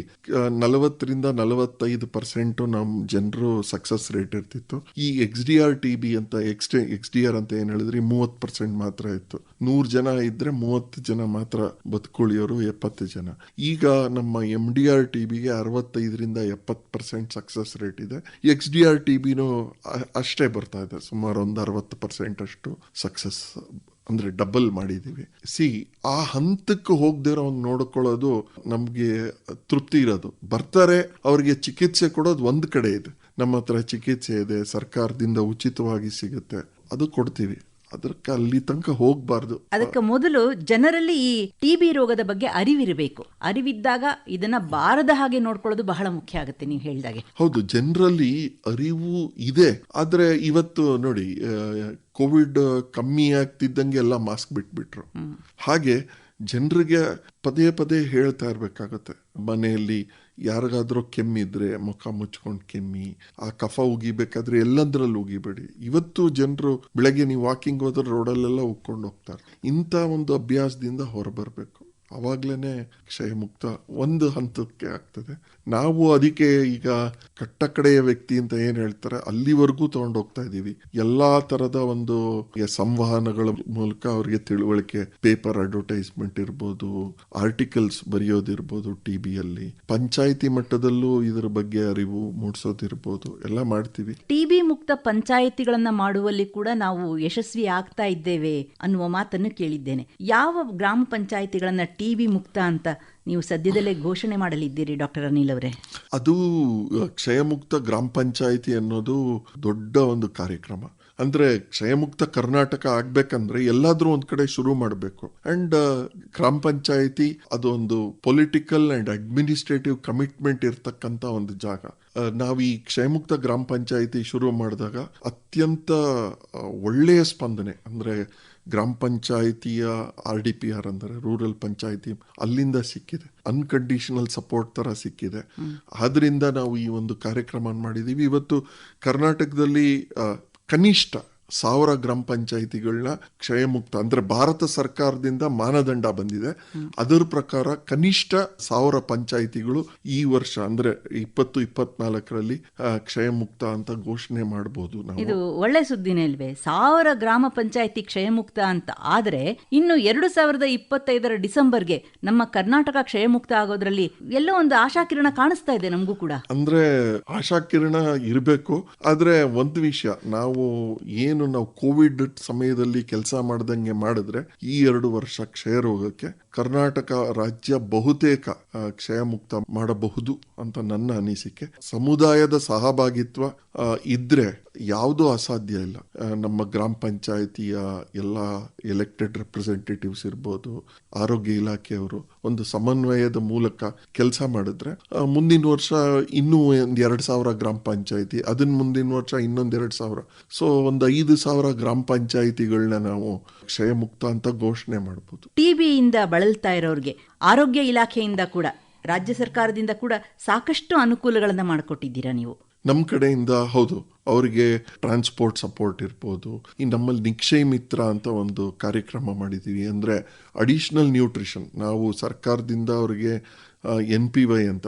ನಲವತ್ತರಿಂದ ನಲವತ್ತೈದು ಪರ್ಸೆಂಟ್ ನಮ್ಮ ಜನರು ಸಕ್ಸಸ್ ರೇಟ್ ಇರ್ತಿತ್ತು. ಈ X D R T B ಅಂತ ಎಕ್ಸ್ ಎಕ್ಸ್ ಡಿ ಆರ್ ಅಂತ ಏನ್ ಹೇಳಿದ್ರಿ, ಮೂವತ್ತು ಪರ್ಸೆಂಟ್ ಮಾತ್ರ ಇತ್ತು. ನೂರು ಜನ ಇದ್ರೆ ಮೂವತ್ತು ಜನ ಮಾತ್ರ ಬದುಕುಳಿಯೋರು ಎಪ್ಪತ್ತು ಜನ. ಈಗ ನಮ್ಮ ಎಂ ಡಿ ಆರ್ ಟಿ ಬಿಗೆ ಅರವತ್ತೈದರಿಂದ ಎಪ್ಪತ್ತು ಪರ್ಸೆಂಟ್ ಸಕ್ಸಸ್ ರೇಟ್ ಇದೆ. ಎಕ್ಸ್ ಡಿ ಆರ್ ಟಿ ಬಿನೂ ಅಷ್ಟೇ ಬರ್ತಾ ಇದೆ. ಸುಮಾರು ಒಂದು ಅರವತ್ತು ಪರ್ಸೆಂಟ್ ಅಷ್ಟು ಸಕ್ಸಸ್ ಅಂದ್ರೆ ಡಬಲ್ ಮಾಡಿದೀವಿ. ಸಿ ಆ ಹಂತಕ್ಕೆ ಹೋಗದಿರೋ ನೋಡ್ಕೊಳ್ಳೋದು ನಮ್ಗೆ ತೃಪ್ತಿ ಇರೋದು. ಬರ್ತಾರೆ, ಅವ್ರಿಗೆ ಚಿಕಿತ್ಸೆ ಕೊಡೋದು ಒಂದ್ ಕಡೆ ಇದೆ. ನಮ್ಮ ಹತ್ರ ಚಿಕಿತ್ಸೆ ಇದೆ, ಸರ್ಕಾರದಿಂದ ಉಚಿತವಾಗಿ ಸಿಗುತ್ತೆ. ಅದು ಕೊಡ್ತೀವಿ. ಅದಕ್ಕೆ ಅಲ್ಲಿ ತನಕ ಹೋಗ್ಬಾರ್ದು. ಅದಕ್ಕೆ ಮೊದಲು ಜನರಲ್ಲಿ ಈ ಟಿಬಿ ರೋಗದ ಬಗ್ಗೆ ಅರಿವಿರಬೇಕು. ಅರಿವಿದ್ದಾಗ ಇದನ್ನ ಬಾರದ ಹಾಗೆ ನೋಡ್ಕೊಳ್ಳೋದು ಬಹಳ ಮುಖ್ಯ ಆಗುತ್ತೆ ನೀವು ಹೇಳಿದಾಗೆ. ಹೌದು ಜನರಲ್ಲಿ ಅರಿವು ಇದೆ. ಆದ್ರೆ ಇವತ್ತು ನೋಡಿ ಕೋವಿಡ್ ಕಮ್ಮಿ ಆಗ್ತಿದ್ದಂಗೆ ಎಲ್ಲ ಮಾಸ್ಕ್ ಬಿಟ್ಬಿಟ್ರು. ಹಾಗೆ ಜನರಿಗೆ ಪದೇ ಪದೇ ಹೇಳ್ತಾ ಇರ್ಬೇಕಾಗತ್ತೆ. ಮನೆಯಲ್ಲಿ ಯಾರಿಗಾದ್ರೂ ಕೆಮ್ಮಿದ್ರೆ ಮುಖ ಮುಚ್ಕೊಂಡು ಕೆಮ್ಮಿ, ಆ ಕಫ ಉಗಿಬೇಕಾದ್ರೆ ಎಲ್ಲಂದ್ರಲ್ಲಿ ಉಗಿಬೇಡಿ. ಇವತ್ತು ಜನರು ಬೆಳಗ್ಗೆ ನೀವು ವಾಕಿಂಗ್ ಹೋದ್ರೆ ರೋಡಲ್ಲೆಲ್ಲ ಉಕ್ಕೊಂಡು ಹೋಗ್ತಾರೆ. ಇಂಥ ಒಂದು ಅಭ್ಯಾಸದಿಂದ ಹೊರಬರ್ಬೇಕು. ಅವಾಗ್ಲೇನೆ ಕ್ಷಯಮುಕ್ತ ಒಂದು ಹಂತಕ್ಕೆ ಆಗ್ತದೆ. ನಾವು ಅದಕ್ಕೆ ಈಗ ಕಟ್ಟಕಡೆಯ ವ್ಯಕ್ತಿ ಅಂತ ಏನ್ ಹೇಳ್ತಾರೆ, ಅಲ್ಲಿವರೆಗೂ ತಗೊಂಡೋಗ್ತಾ ಇದೀವಿ ಎಲ್ಲಾ ತರದ ಒಂದು ಸಂವಹನಗಳ ಮೂಲಕ ಅವರಿಗೆ ತಿಳುವಳಿಕೆ, ಪೇಪರ್ ಅಡ್ವರ್ಟೈಸ್ಮೆಂಟ್ ಇರ್ಬೋದು, ಆರ್ಟಿಕಲ್ಸ್ ಬರೆಯೋದಿರ್ಬೋದು ಟಿ ಬಿಯಲ್ಲಿ, ಪಂಚಾಯಿತಿ ಮಟ್ಟದಲ್ಲೂ ಇದರ ಬಗ್ಗೆ ಅರಿವು ಮೂಡಿಸೋದಿರ್ಬೋದು, ಎಲ್ಲ ಮಾಡ್ತೀವಿ. ಟಿ ಬಿ ಮುಕ್ತ ಪಂಚಾಯಿತಿಗಳನ್ನ ಮಾಡುವಲ್ಲಿ ಕೂಡ ನಾವು ಯಶಸ್ವಿ ಆಗ್ತಾ ಇದ್ದೇವೆ ಅನ್ನುವ ಮಾತನ್ನು ಕೇಳಿದ್ದೇನೆ. ಯಾವ ಗ್ರಾಮ ಪಂಚಾಯಿತಿಗಳನ್ನ ಬಿ ಮುಕ್ತ ಅಂತ ನೀವು ಸದ್ಯದಲ್ಲೇ ಘೋಷಣೆ ಮಾಡಲಿದ್ದೀರಿ ಡಾಕ್ಟರ್ ಅನಿಲ್ ಅವರೇ. ಅದು ಕ್ಷಯಮುಕ್ತ ಗ್ರಾಮ ಪಂಚಾಯಿತಿ ಅನ್ನೋದು ದೊಡ್ಡ ಒಂದು ಕಾರ್ಯಕ್ರಮ. ಅಂದ್ರೆ ಕ್ಷಯಮುಕ್ತ ಕರ್ನಾಟಕ ಆಗ್ಬೇಕಂದ್ರೆ ಎಲ್ಲಾದ್ರೂ ಒಂದ್ ಕಡೆ ಶುರು ಮಾಡಬೇಕು. ಅಂಡ್ ಗ್ರಾಮ ಪಂಚಾಯಿತಿ ಅದೊಂದು ಪೊಲಿಟಿಕಲ್ ಅಂಡ್ ಅಡ್ಮಿನಿಸ್ಟ್ರೇಟಿವ್ ಕಮಿಟ್ಮೆಂಟ್ ಇರ್ತಕ್ಕಂತ ಒಂದು ಜಾಗ. ನಾವು ಈ ಕ್ಷಯಮುಕ್ತ ಗ್ರಾಮ ಪಂಚಾಯಿತಿ ಶುರು ಮಾಡಿದಾಗ ಅತ್ಯಂತ ಒಳ್ಳೆಯ ಸ್ಪಂದನೆ. ಅಂದ್ರೆ ಗ್ರಾಮ ಪಂಚಾಯಿತಿಯ ಆರ್ ಡಿ ಪಿ ಆರ್ ಅಂದರೆ ರೂರಲ್ ಪಂಚಾಯಿತಿ ಅಲ್ಲಿಂದ ಸಿಕ್ಕಿದೆ. ಅನ್ಕಂಡೀಷನಲ್ ಸಪೋರ್ಟ್ ಥರ ಸಿಕ್ಕಿದೆ. ಆದ್ರಿಂದ ನಾವು ಈ ಒಂದು ಕಾರ್ಯಕ್ರಮ ಮಾಡಿದ್ದೀವಿ. ಇವತ್ತು ಕರ್ನಾಟಕದಲ್ಲಿ ಕನಿಷ್ಠ ಸಾವಿರ ಗ್ರಾಮ ಪಂಚಾಯಿತಿಗಳನ್ನ ಕ್ಷಯಮುಕ್ತ ಅಂದ್ರೆ ಭಾರತ ಸರ್ಕಾರದಿಂದ ಮಾನದಂಡ ಬಂದಿದೆ. ಅದರ ಪ್ರಕಾರ ಕನಿಷ್ಠ ಸಾವಿರ ಪಂಚಾಯಿತಿಗಳು ಈ ವರ್ಷ ಅಂದ್ರೆ ಇಪ್ಪತ್ತು ಇಪ್ಪತ್ನಾಲ್ಕರಲ್ಲಿ ಕ್ಷಯಮುಕ್ತ ಅಂತ ಘೋಷಣೆ ಮಾಡಬಹುದು ಇದು ಒಳ್ಳೆ ಸುದ್ದಿನೇ ಅಲ್ವೇ ಸಾವಿರ ಗ್ರಾಮ ಪಂಚಾಯಿತಿ ಕ್ಷಯಮುಕ್ತ ಅಂತ ಆದ್ರೆ ಇನ್ನು ಎರಡು ಸಾವಿರದ ಇಪ್ಪತ್ತೈದರ ಡಿಸೆಂಬರ್ಗೆ ನಮ್ಮ ಕರ್ನಾಟಕ ಕ್ಷಯಮುಕ್ತ ಆಗೋದ್ರಲ್ಲಿ ಎಲ್ಲೋ ಒಂದು ಆಶಾಕಿರಣ ಕಾಣಿಸ್ತಾ ಇದೆ ನಮಗೂ ಕೂಡ. ಅಂದ್ರೆ ಆಶಾಕಿರಣ ಇರಬೇಕು. ಆದ್ರೆ ಒಂದು ವಿಷಯ ನಾವು ಏನು ನಾವು ಕೋವಿಡ್ ಸಮಯದಲ್ಲಿ ಕೆಲಸ ಮಾಡ್ದಂಗೆ ಮಾಡಿದ್ರೆ ಈ ಎರಡು ವರ್ಷ ಕ್ಷಯ ರೋಗಕ್ಕೆ ಕರ್ನಾಟಕ ರಾಜ್ಯ ಬಹುತೇಕ ಕ್ಷಯಮುಕ್ತ ಮಾಡಬಹುದು ಅಂತ ನನ್ನ ಅನಿಸಿಕೆ. ಸಮುದಾಯದ ಸಹಭಾಗಿತ್ವ ಇದ್ರೆ ಯಾವುದೂ ಅಸಾಧ್ಯ ಇಲ್ಲ. ನಮ್ಮ ಗ್ರಾಮ ಪಂಚಾಯಿತಿಯ ಎಲ್ಲ ಎಲೆಕ್ಟೆಡ್ ರೆಪ್ರೆಸೆಂಟೇಟಿವ್ಸ್ ಇರ್ಬೋದು, ಆರೋಗ್ಯ ಇಲಾಖೆಯವರು ಒಂದು ಸಮನ್ವಯದ ಮೂಲಕ ಕೆಲಸ ಮಾಡಿದ್ರೆ ಮುಂದಿನ ವರ್ಷ ಇನ್ನೂ ಒಂದ್ ಎರಡು ಸಾವಿರ ಗ್ರಾಮ ಪಂಚಾಯಿತಿ ಅದನ್ನ ಮುಂದಿನ ವರ್ಷ ಇನ್ನೊಂದು ಎರಡು ಸಾವಿರ. ಸೊ ಒಂದು ಐದು ಸಾವಿರ ಗ್ರಾಮ ಪಂಚಾಯಿತಿಗಳನ್ನ ನಾವು ಕ್ಷಯಮುಕ್ತ ಅಂತ ಘೋಷಣೆ ಮಾಡಬಹುದು ಟಿಬಿಯಿಂದ ಬಳಲ್ತಾ ಇರೋರಿಗೆ ಆರೋಗ್ಯ ಇಲಾಖೆಯಿಂದ ಕೂಡ ರಾಜ್ಯ ಸರ್ಕಾರದಿಂದ ಕೂಡ ಸಾಕಷ್ಟು ಅನುಕೂಲಗಳನ್ನ ಮಾಡಿಕೊಟ್ಟಿದ್ದೀರಾ ನೀವು? ನಮ್ಮ ಕಡೆಯಿಂದ ಹೌದು ಅವರಿಗೆ ಟ್ರಾನ್ಸ್ಪೋರ್ಟ್ ಸಪೋರ್ಟ್ ಇರ್ಬೋದು. ಈ ನಮ್ಮಲ್ಲಿ ನಿಕ್ಷಯ್ ಮಿತ್ರ ಅಂತ ಒಂದು ಕಾರ್ಯಕ್ರಮ ಮಾಡಿದ್ದೀವಿ ಅಂದರೆ ಅಡಿಷ್ನಲ್ ನ್ಯೂಟ್ರಿಷನ್ ನಾವು ಸರ್ಕಾರದಿಂದ ಅವರಿಗೆ ಎನ್ ಪಿ ವೈ ಅಂತ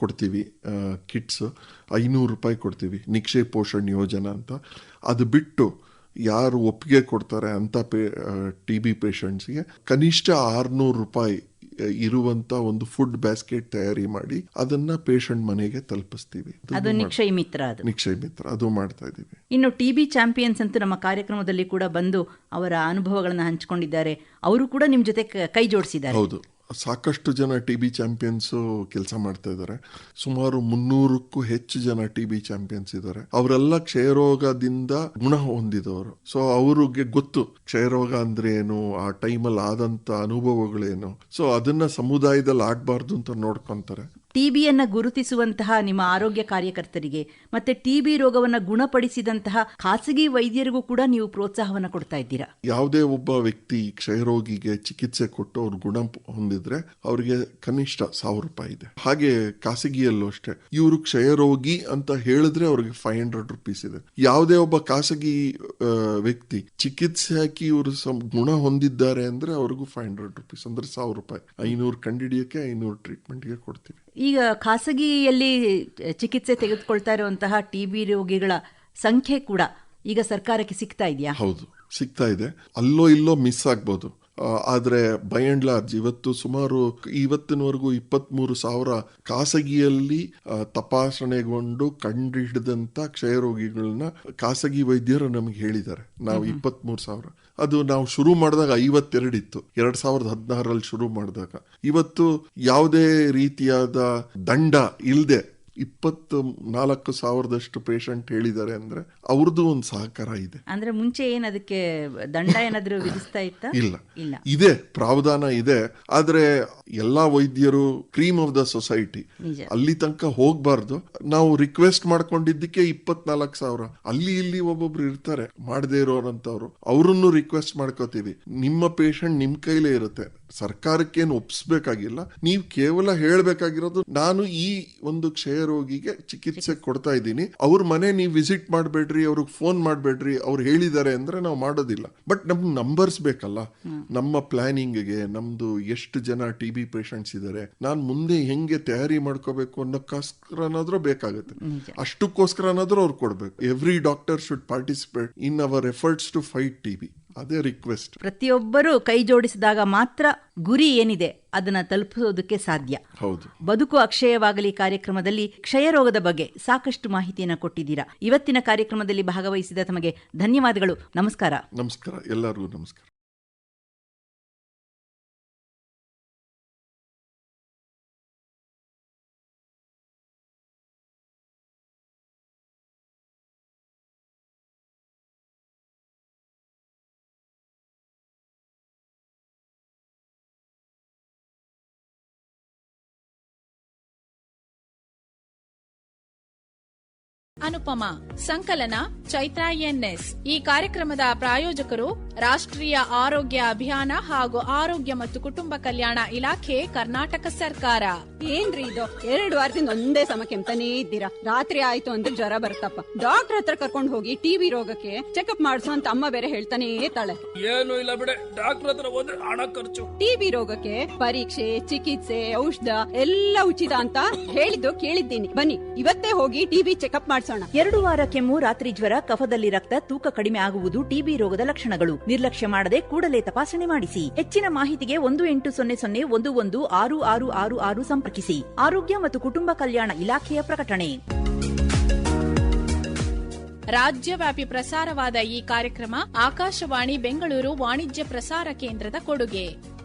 ಕೊಡ್ತೀವಿ ಕಿಟ್ಸ್. ಐನೂರು ರೂಪಾಯಿ ಕೊಡ್ತೀವಿ ನಿಕ್ಷಯ್ ಪೋಷಣ್ ಯೋಜನಾ ಅಂತ. ಅದು ಬಿಟ್ಟು ಯಾರು ಒಪ್ಪಿಗೆ ಕೊಡ್ತಾರೆ ಅಂತ ಪೇ ಟಿ ಬಿ ಪೇಷಂಟ್ಸ್ಗೆ ಕನಿಷ್ಠ ಆರ್ನೂರು ರೂಪಾಯಿ ಇರುವಂತ ಒಂದು ಫುಡ್ ಬ್ಯಾಸ್ಕೆಟ್ ತಯಾರಿ ಮಾಡಿ ಅದನ್ನ ಪೇಷಂಟ್ ಮನೆಗೆ ತಲುಪಿಸ್ತೀವಿ. ಅದು ನಿಕ್ಷಯ ಮಿತ್ರ ಅದು. ನಿಕ್ಷಯ್ ಮಿತ್ರ ಅದು ಮಾಡ್ತಾ ಇದೀವಿ ಇನ್ನು ಟಿ ಬಿ ಚಾಂಪಿಯನ್ಸ್ ಅಂತ ನಮ್ಮ ಕಾರ್ಯಕ್ರಮದಲ್ಲಿ ಕೂಡ ಬಂದು ಅವರ ಅನುಭವಗಳನ್ನು ಹಂಚಿಕೊಂಡಿದ್ದಾರೆ. ಅವರು ಕೂಡ ನಿಮ್ಮ ಜೊತೆ ಕೈ ಜೋಡಿಸಿದ್ದಾರೆ. ಹೌದು. ಸಾಕಷ್ಟು ಜನ ಟಿ ಬಿ ಚಾಂಪಿಯನ್ಸ್ ಕೆಲಸ ಮಾಡ್ತಾ ಇದ್ದಾರೆ. ಸುಮಾರು ಮುನ್ನೂರಕ್ಕೂ ಹೆಚ್ಚು ಜನ ಟಿ ಬಿ ಚಾಂಪಿಯನ್ಸ್ ಇದ್ದಾರೆ. ಅವರೆಲ್ಲ ಕ್ಷಯರೋಗದಿಂದ ಗುಣ ಹೊಂದಿದವರು. ಸೊ ಅವ್ರಿಗೆ ಗೊತ್ತು ಕ್ಷಯರೋಗ ಅಂದ್ರೆ ಏನು, ಆ ಟೈಮಲ್ಲಿ ಆದಂತ ಅನುಭವಗಳೇನು. ಸೊ ಅದನ್ನ ಸಮುದಾಯದಲ್ಲಿ ಆಗ್ಬಾರ್ದು ಅಂತ ನೋಡ್ಕೊಂತಾರೆ. ಟಿಬಿಯನ್ನ ಗುರುತಿಸುವಂತಹ ನಿಮ್ಮ ಆರೋಗ್ಯ ಕಾರ್ಯಕರ್ತರಿಗೆ ಮತ್ತೆ ಟಿಬಿ ರೋಗವನ್ನ ಗುಣಪಡಿಸಿದಂತಹ ಖಾಸಗಿ ವೈದ್ಯರಿಗೂ ಕೂಡ ನೀವು ಪ್ರೋತ್ಸಾಹವನ್ನ ಕೊಡ್ತಾ ಇದ್ದೀರಾ? ಯಾವುದೇ ಒಬ್ಬ ವ್ಯಕ್ತಿ ಕ್ಷಯರೋಗಿಗೆ ಚಿಕಿತ್ಸೆ ಕೊಟ್ಟು ಅವ್ರು ಗುಣ ಹೊಂದಿದ್ರೆ ಅವರಿಗೆ ಕನಿಷ್ಠ ಸಾವಿರ ರೂಪಾಯಿ ಇದೆ. ಹಾಗೆ ಖಾಸಗಿಯಲ್ಲೂ ಅಷ್ಟೇ. ಇವರು ಕ್ಷಯರೋಗಿ ಅಂತ ಹೇಳಿದ್ರೆ ಅವ್ರಿಗೆ ಫೈವ್ ಹಂಡ್ರೆಡ್ ರುಪೀಸ್ ಇದೆ. ಯಾವುದೇ ಒಬ್ಬ ಖಾಸಗಿ ವ್ಯಕ್ತಿ ಚಿಕಿತ್ಸೆ ಹಾಕಿ ಇವರು ಗುಣ ಹೊಂದಿದ್ದಾರೆ ಅಂದ್ರೆ ಅವ್ರಿಗೂ ಫೈವ್ ಹಂಡ್ರೆಡ್ ರುಪೀಸ್ ಅಂದ್ರೆ ಸಾವಿರ ರೂಪಾಯಿ. ಐನೂರು ಕಂಡಿಡಿಯಕ್ಕೆ ಐನೂರು ಟ್ರೀಟ್ಮೆಂಟ್ಗೆ ಕೊಡ್ತೀವಿ. ಈಗ ಖಾಸಗಿಯಲ್ಲಿ ಚಿಕಿತ್ಸೆ ತೆಗೆದುಕೊಳ್ತಾ ಇರುವಂತಹ ಟಿಬಿ ರೋಗಿಗಳ ಸಂಖ್ಯೆ ಕೂಡ ಈಗ ಸರ್ಕಾರಕ್ಕೆ ಸಿಗ್ತಾ ಇದೆಯಾ? ಹೌದು ಸಿಗ್ತಾ ಇದೆ. ಅಲ್ಲೋ ಇಲ್ಲೋ ಮಿಸ್ ಆಗ್ಬೋದು. ಆದರೆ ಬೈ ಅಂಡ್ ಲಾರ್ಜ್ ಇವತ್ತು ಸುಮಾರು ಇವತ್ತಿನವರೆಗೂ ಇಪ್ಪತ್ಮೂರು ಸಾವಿರ ಖಾಸಗಿಯಲ್ಲಿ ತಪಾಸಣೆಗೊಂಡು ತಪಾಸಣೆಗೊಂಡು ಕಂಡುಹಿಡಿದಂತ ಕ್ಷಯರೋಗಿಗಳನ್ನ ಖಾಸಗಿ ವೈದ್ಯರು ನಮಗೆ ಹೇಳಿದ್ದಾರೆ. ನಾವು ಇಪ್ಪತ್ಮೂರು ಸಾವಿರ. ಅದು ನಾವು ಶುರು ಮಾಡಿದಾಗ ಐವತ್ತೆರಡು ಇತ್ತು ಎರಡ್ ಸಾವಿರದ ಹದಿನಾರರಲ್ಲಿ ಶುರು ಮಾಡಿದಾಗ. ಇವತ್ತು ಯಾವುದೇ ರೀತಿಯಾದ ದಂಡ ಇಲ್ಲದೆ ಇಪ್ಪತ್ತು ನಾಲ್ಕು ಸಾವಿರದಷ್ಟು ಪೇಷಂಟ್ ಹೇಳಿದ್ದಾರೆ ಅಂದ್ರೆ ಅವ್ರದ್ದು ಒಂದು ಸಹಕಾರ ಇದೆ. ಅಂದ್ರೆ ಮುಂಚೆ ಏನ್ ಅದಕ್ಕೆ ದಂಡ ಏನಾದ್ರೂ ವಿಧಿಸ್ತಾ ಇತ್ತ? ಇಲ್ಲ. ಇಲ್ಲ. ಇದೆ ಪ್ರಾವಧಾನ ಇದೆ. ಆದ್ರೆ ಎಲ್ಲಾ ವೈದ್ಯರು ಕ್ರೀಮ್ ಆಫ್ ದ ಸೊಸೈಟಿ ಅಲ್ಲಿ ತನಕ ಹೋಗ್ಬಾರ್ದು. ನಾವು ರಿಕ್ವೆಸ್ಟ್ ಮಾಡ್ಕೊಂಡಿದ್ದಕ್ಕೆ ಇಪ್ಪತ್ನಾಲ್ಕು ಸಾವಿರ. ಅಲ್ಲಿ ಇಲ್ಲಿ ಒಬ್ಬೊಬ್ರು ಇರ್ತಾರೆ ಮಾಡದೇ ಇರೋರಂತವ್ರು ಅವ್ರನ್ನು ರಿಕ್ವೆಸ್ಟ್ ಮಾಡ್ಕೋತೀವಿ. ನಿಮ್ಮ ಪೇಷಂಟ್ ನಿಮ್ ಕೈಲೇ ಇರುತ್ತೆ. ಸರ್ಕಾರಕ್ಕೇನು ಒಪ್ಸ್ಬೇಕಾಗಿಲ್ಲ ನೀವು ಕೇವಲ ಹೇಳಬೇಕಾಗಿರೋದು ನಾನು ಈ ಒಂದು ಕ್ಷಯ ರೋಗಿಗೆ ಚಿಕಿತ್ಸೆ ಕೊಡ್ತಾ ಇದ್ದೀನಿ. ಅವ್ರ ಮನೆ ನೀವು ವಿಸಿಟ್ ಮಾಡಬೇಡ್ರಿ ಅವ್ರಿಗೆ ಫೋನ್ ಮಾಡಬೇಡ್ರಿ ಅವ್ರು ಹೇಳಿದ್ದಾರೆ ಅಂದ್ರೆ ನಾವು ಮಾಡೋದಿಲ್ಲ. ಬಟ್ ನಮ್ಗೆ ನಂಬರ್ಸ್ ಬೇಕಲ್ಲ. ನಮ್ಮ ಪ್ಲಾನಿಂಗ್ಗೆ ನಮ್ದು ಎಷ್ಟು ಜನ ಟಿ ಬಿ ಪೇಷಂಟ್ಸ್ ಇದ್ದಾರೆ ನಾನು ಮುಂದೆ ಹೆಂಗೆ ತಯಾರಿ ಮಾಡ್ಕೋಬೇಕು ಅನ್ನೋಕ್ಕೋಸ್ಕರನಾದ್ರೂ ಬೇಕಾಗುತ್ತೆ. ಅಷ್ಟಕ್ಕೋಸ್ಕರನಾದ್ರೂ ಅವ್ರು ಕೊಡ್ಬೇಕು. Every doctor should participate in our efforts to fight T B ಅದೇ ರಿಕ್ವೆಸ್ಟ್ ಪ್ರತಿಯೊಬ್ಬರು ಕೈ ಜೋಡಿಸಿದಾಗ ಮಾತ್ರ ಗುರಿ ಏನಿದೆ ಅದನ್ನ ತಲುಪಿಸೋದಕ್ಕೆ ಸಾಧ್ಯ. ಹೌದು. ಬದುಕು ಅಕ್ಷಯವಾಗಲಿ ಕಾರ್ಯಕ್ರಮದಲ್ಲಿ ಕ್ಷಯ ರೋಗದ ಬಗ್ಗೆ ಸಾಕಷ್ಟು ಮಾಹಿತಿಯನ್ನು ಕೊಟ್ಟಿದ್ದೀರಾ. ಇವತ್ತಿನ ಕಾರ್ಯಕ್ರಮದಲ್ಲಿ ಭಾಗವಹಿಸಿದ ತಮಗೆ ಧನ್ಯವಾದಗಳು. ನಮಸ್ಕಾರ. ನಮಸ್ಕಾರ. ಎಲ್ಲರಿಗೂ ನಮಸ್ಕಾರ. ಅನುಪಮ ಸಂಕಲನ ಚೈತ್ರ ಎನ್ಎಸ್ ಈ ಕಾರ್ಯಕ್ರಮದ ಪ್ರಾಯೋಜಕರು ರಾಷ್ಟ್ರೀಯ ಆರೋಗ್ಯ ಅಭಿಯಾನ ಹಾಗೂ ಆರೋಗ್ಯ ಮತ್ತು ಕುಟುಂಬ ಕಲ್ಯಾಣ ಇಲಾಖೆ ಕರ್ನಾಟಕ ಸರ್ಕಾರ. ಏನ್ರಿ ಇದು? ಎರಡು ವಾರದಿಂದ ಒಂದೇ ಸಮ ಕೆಮ್ತಾನೇ ಇದ್ದೀರಾ? ರಾತ್ರಿ ಆಯ್ತು ಅಂದ್ರೆ ಜ್ವರ ಬರ್ತಪ್ಪ. ಡಾಕ್ಟರ್ ಹತ್ರ ಕರ್ಕೊಂಡು ಹೋಗಿ ಟಿವಿ ರೋಗಕ್ಕೆ ಚೆಕಪ್ ಮಾಡಿಸು ಅಂತ ಅಮ್ಮ ಬೇರೆ ಹೇಳ್ತಾನೆ ತಾಳೆ ಏನು ಇಲ್ಲ ಬಿಡೆ. ಡಾಕ್ಟರ್ ಹತ್ರ ಹೋದ್ರೆ ಹಣ ಖರ್ಚು. ಟಿಬಿ ರೋಗಕ್ಕೆ ಪರೀಕ್ಷೆ ಚಿಕಿತ್ಸೆ ಔಷಧ ಎಲ್ಲ ಉಚಿತ ಅಂತ ಹೇಳಿದ್ದು ಕೇಳಿದ್ದೀನಿ. ಬನ್ನಿ ಇವತ್ತೇ ಹೋಗಿ ಟಿಬಿ ಚೆಕಪ್ ಮಾಡಿಸೋಣ ಎರಡು ವಾರ ಕೆಮ್ಮು, ರಾತ್ರಿ ಜ್ವರ, ಕಫದಲ್ಲಿ ರಕ್ತ, ತೂಕ ಕಡಿಮೆ ಆಗುವುದು ಟಿಬಿ ರೋಗದ ಲಕ್ಷಣಗಳು. ನಿರ್ಲಕ್ಷ್ಯ ಮಾಡದೆ ಕೂಡಲೇ ತಪಾಸಣೆ ಮಾಡಿಸಿ. ಹೆಚ್ಚಿನ ಮಾಹಿತಿಗೆ ಒಂದು ಎಂಟು ಸೊನ್ನೆ ಸೊನ್ನೆ ಒಂದು ಒಂದು ಆರು ಆರು ಆರು ಆರು ಸಂಪರ್ಕಿಸಿ. ಆರೋಗ್ಯ ಮತ್ತು ಕುಟುಂಬ ಕಲ್ಯಾಣ ಇಲಾಖೆಯ ಪ್ರಕಟಣೆ. ರಾಜ್ಯವ್ಯಾಪಿ ಪ್ರಸಾರವಾದ ಈ ಕಾರ್ಯಕ್ರಮ ಆಕಾಶವಾಣಿ ಬೆಂಗಳೂರು ವಾಣಿಜ್ಯ ಪ್ರಸಾರ ಕೇಂದ್ರದ ಕೊಡುಗೆ.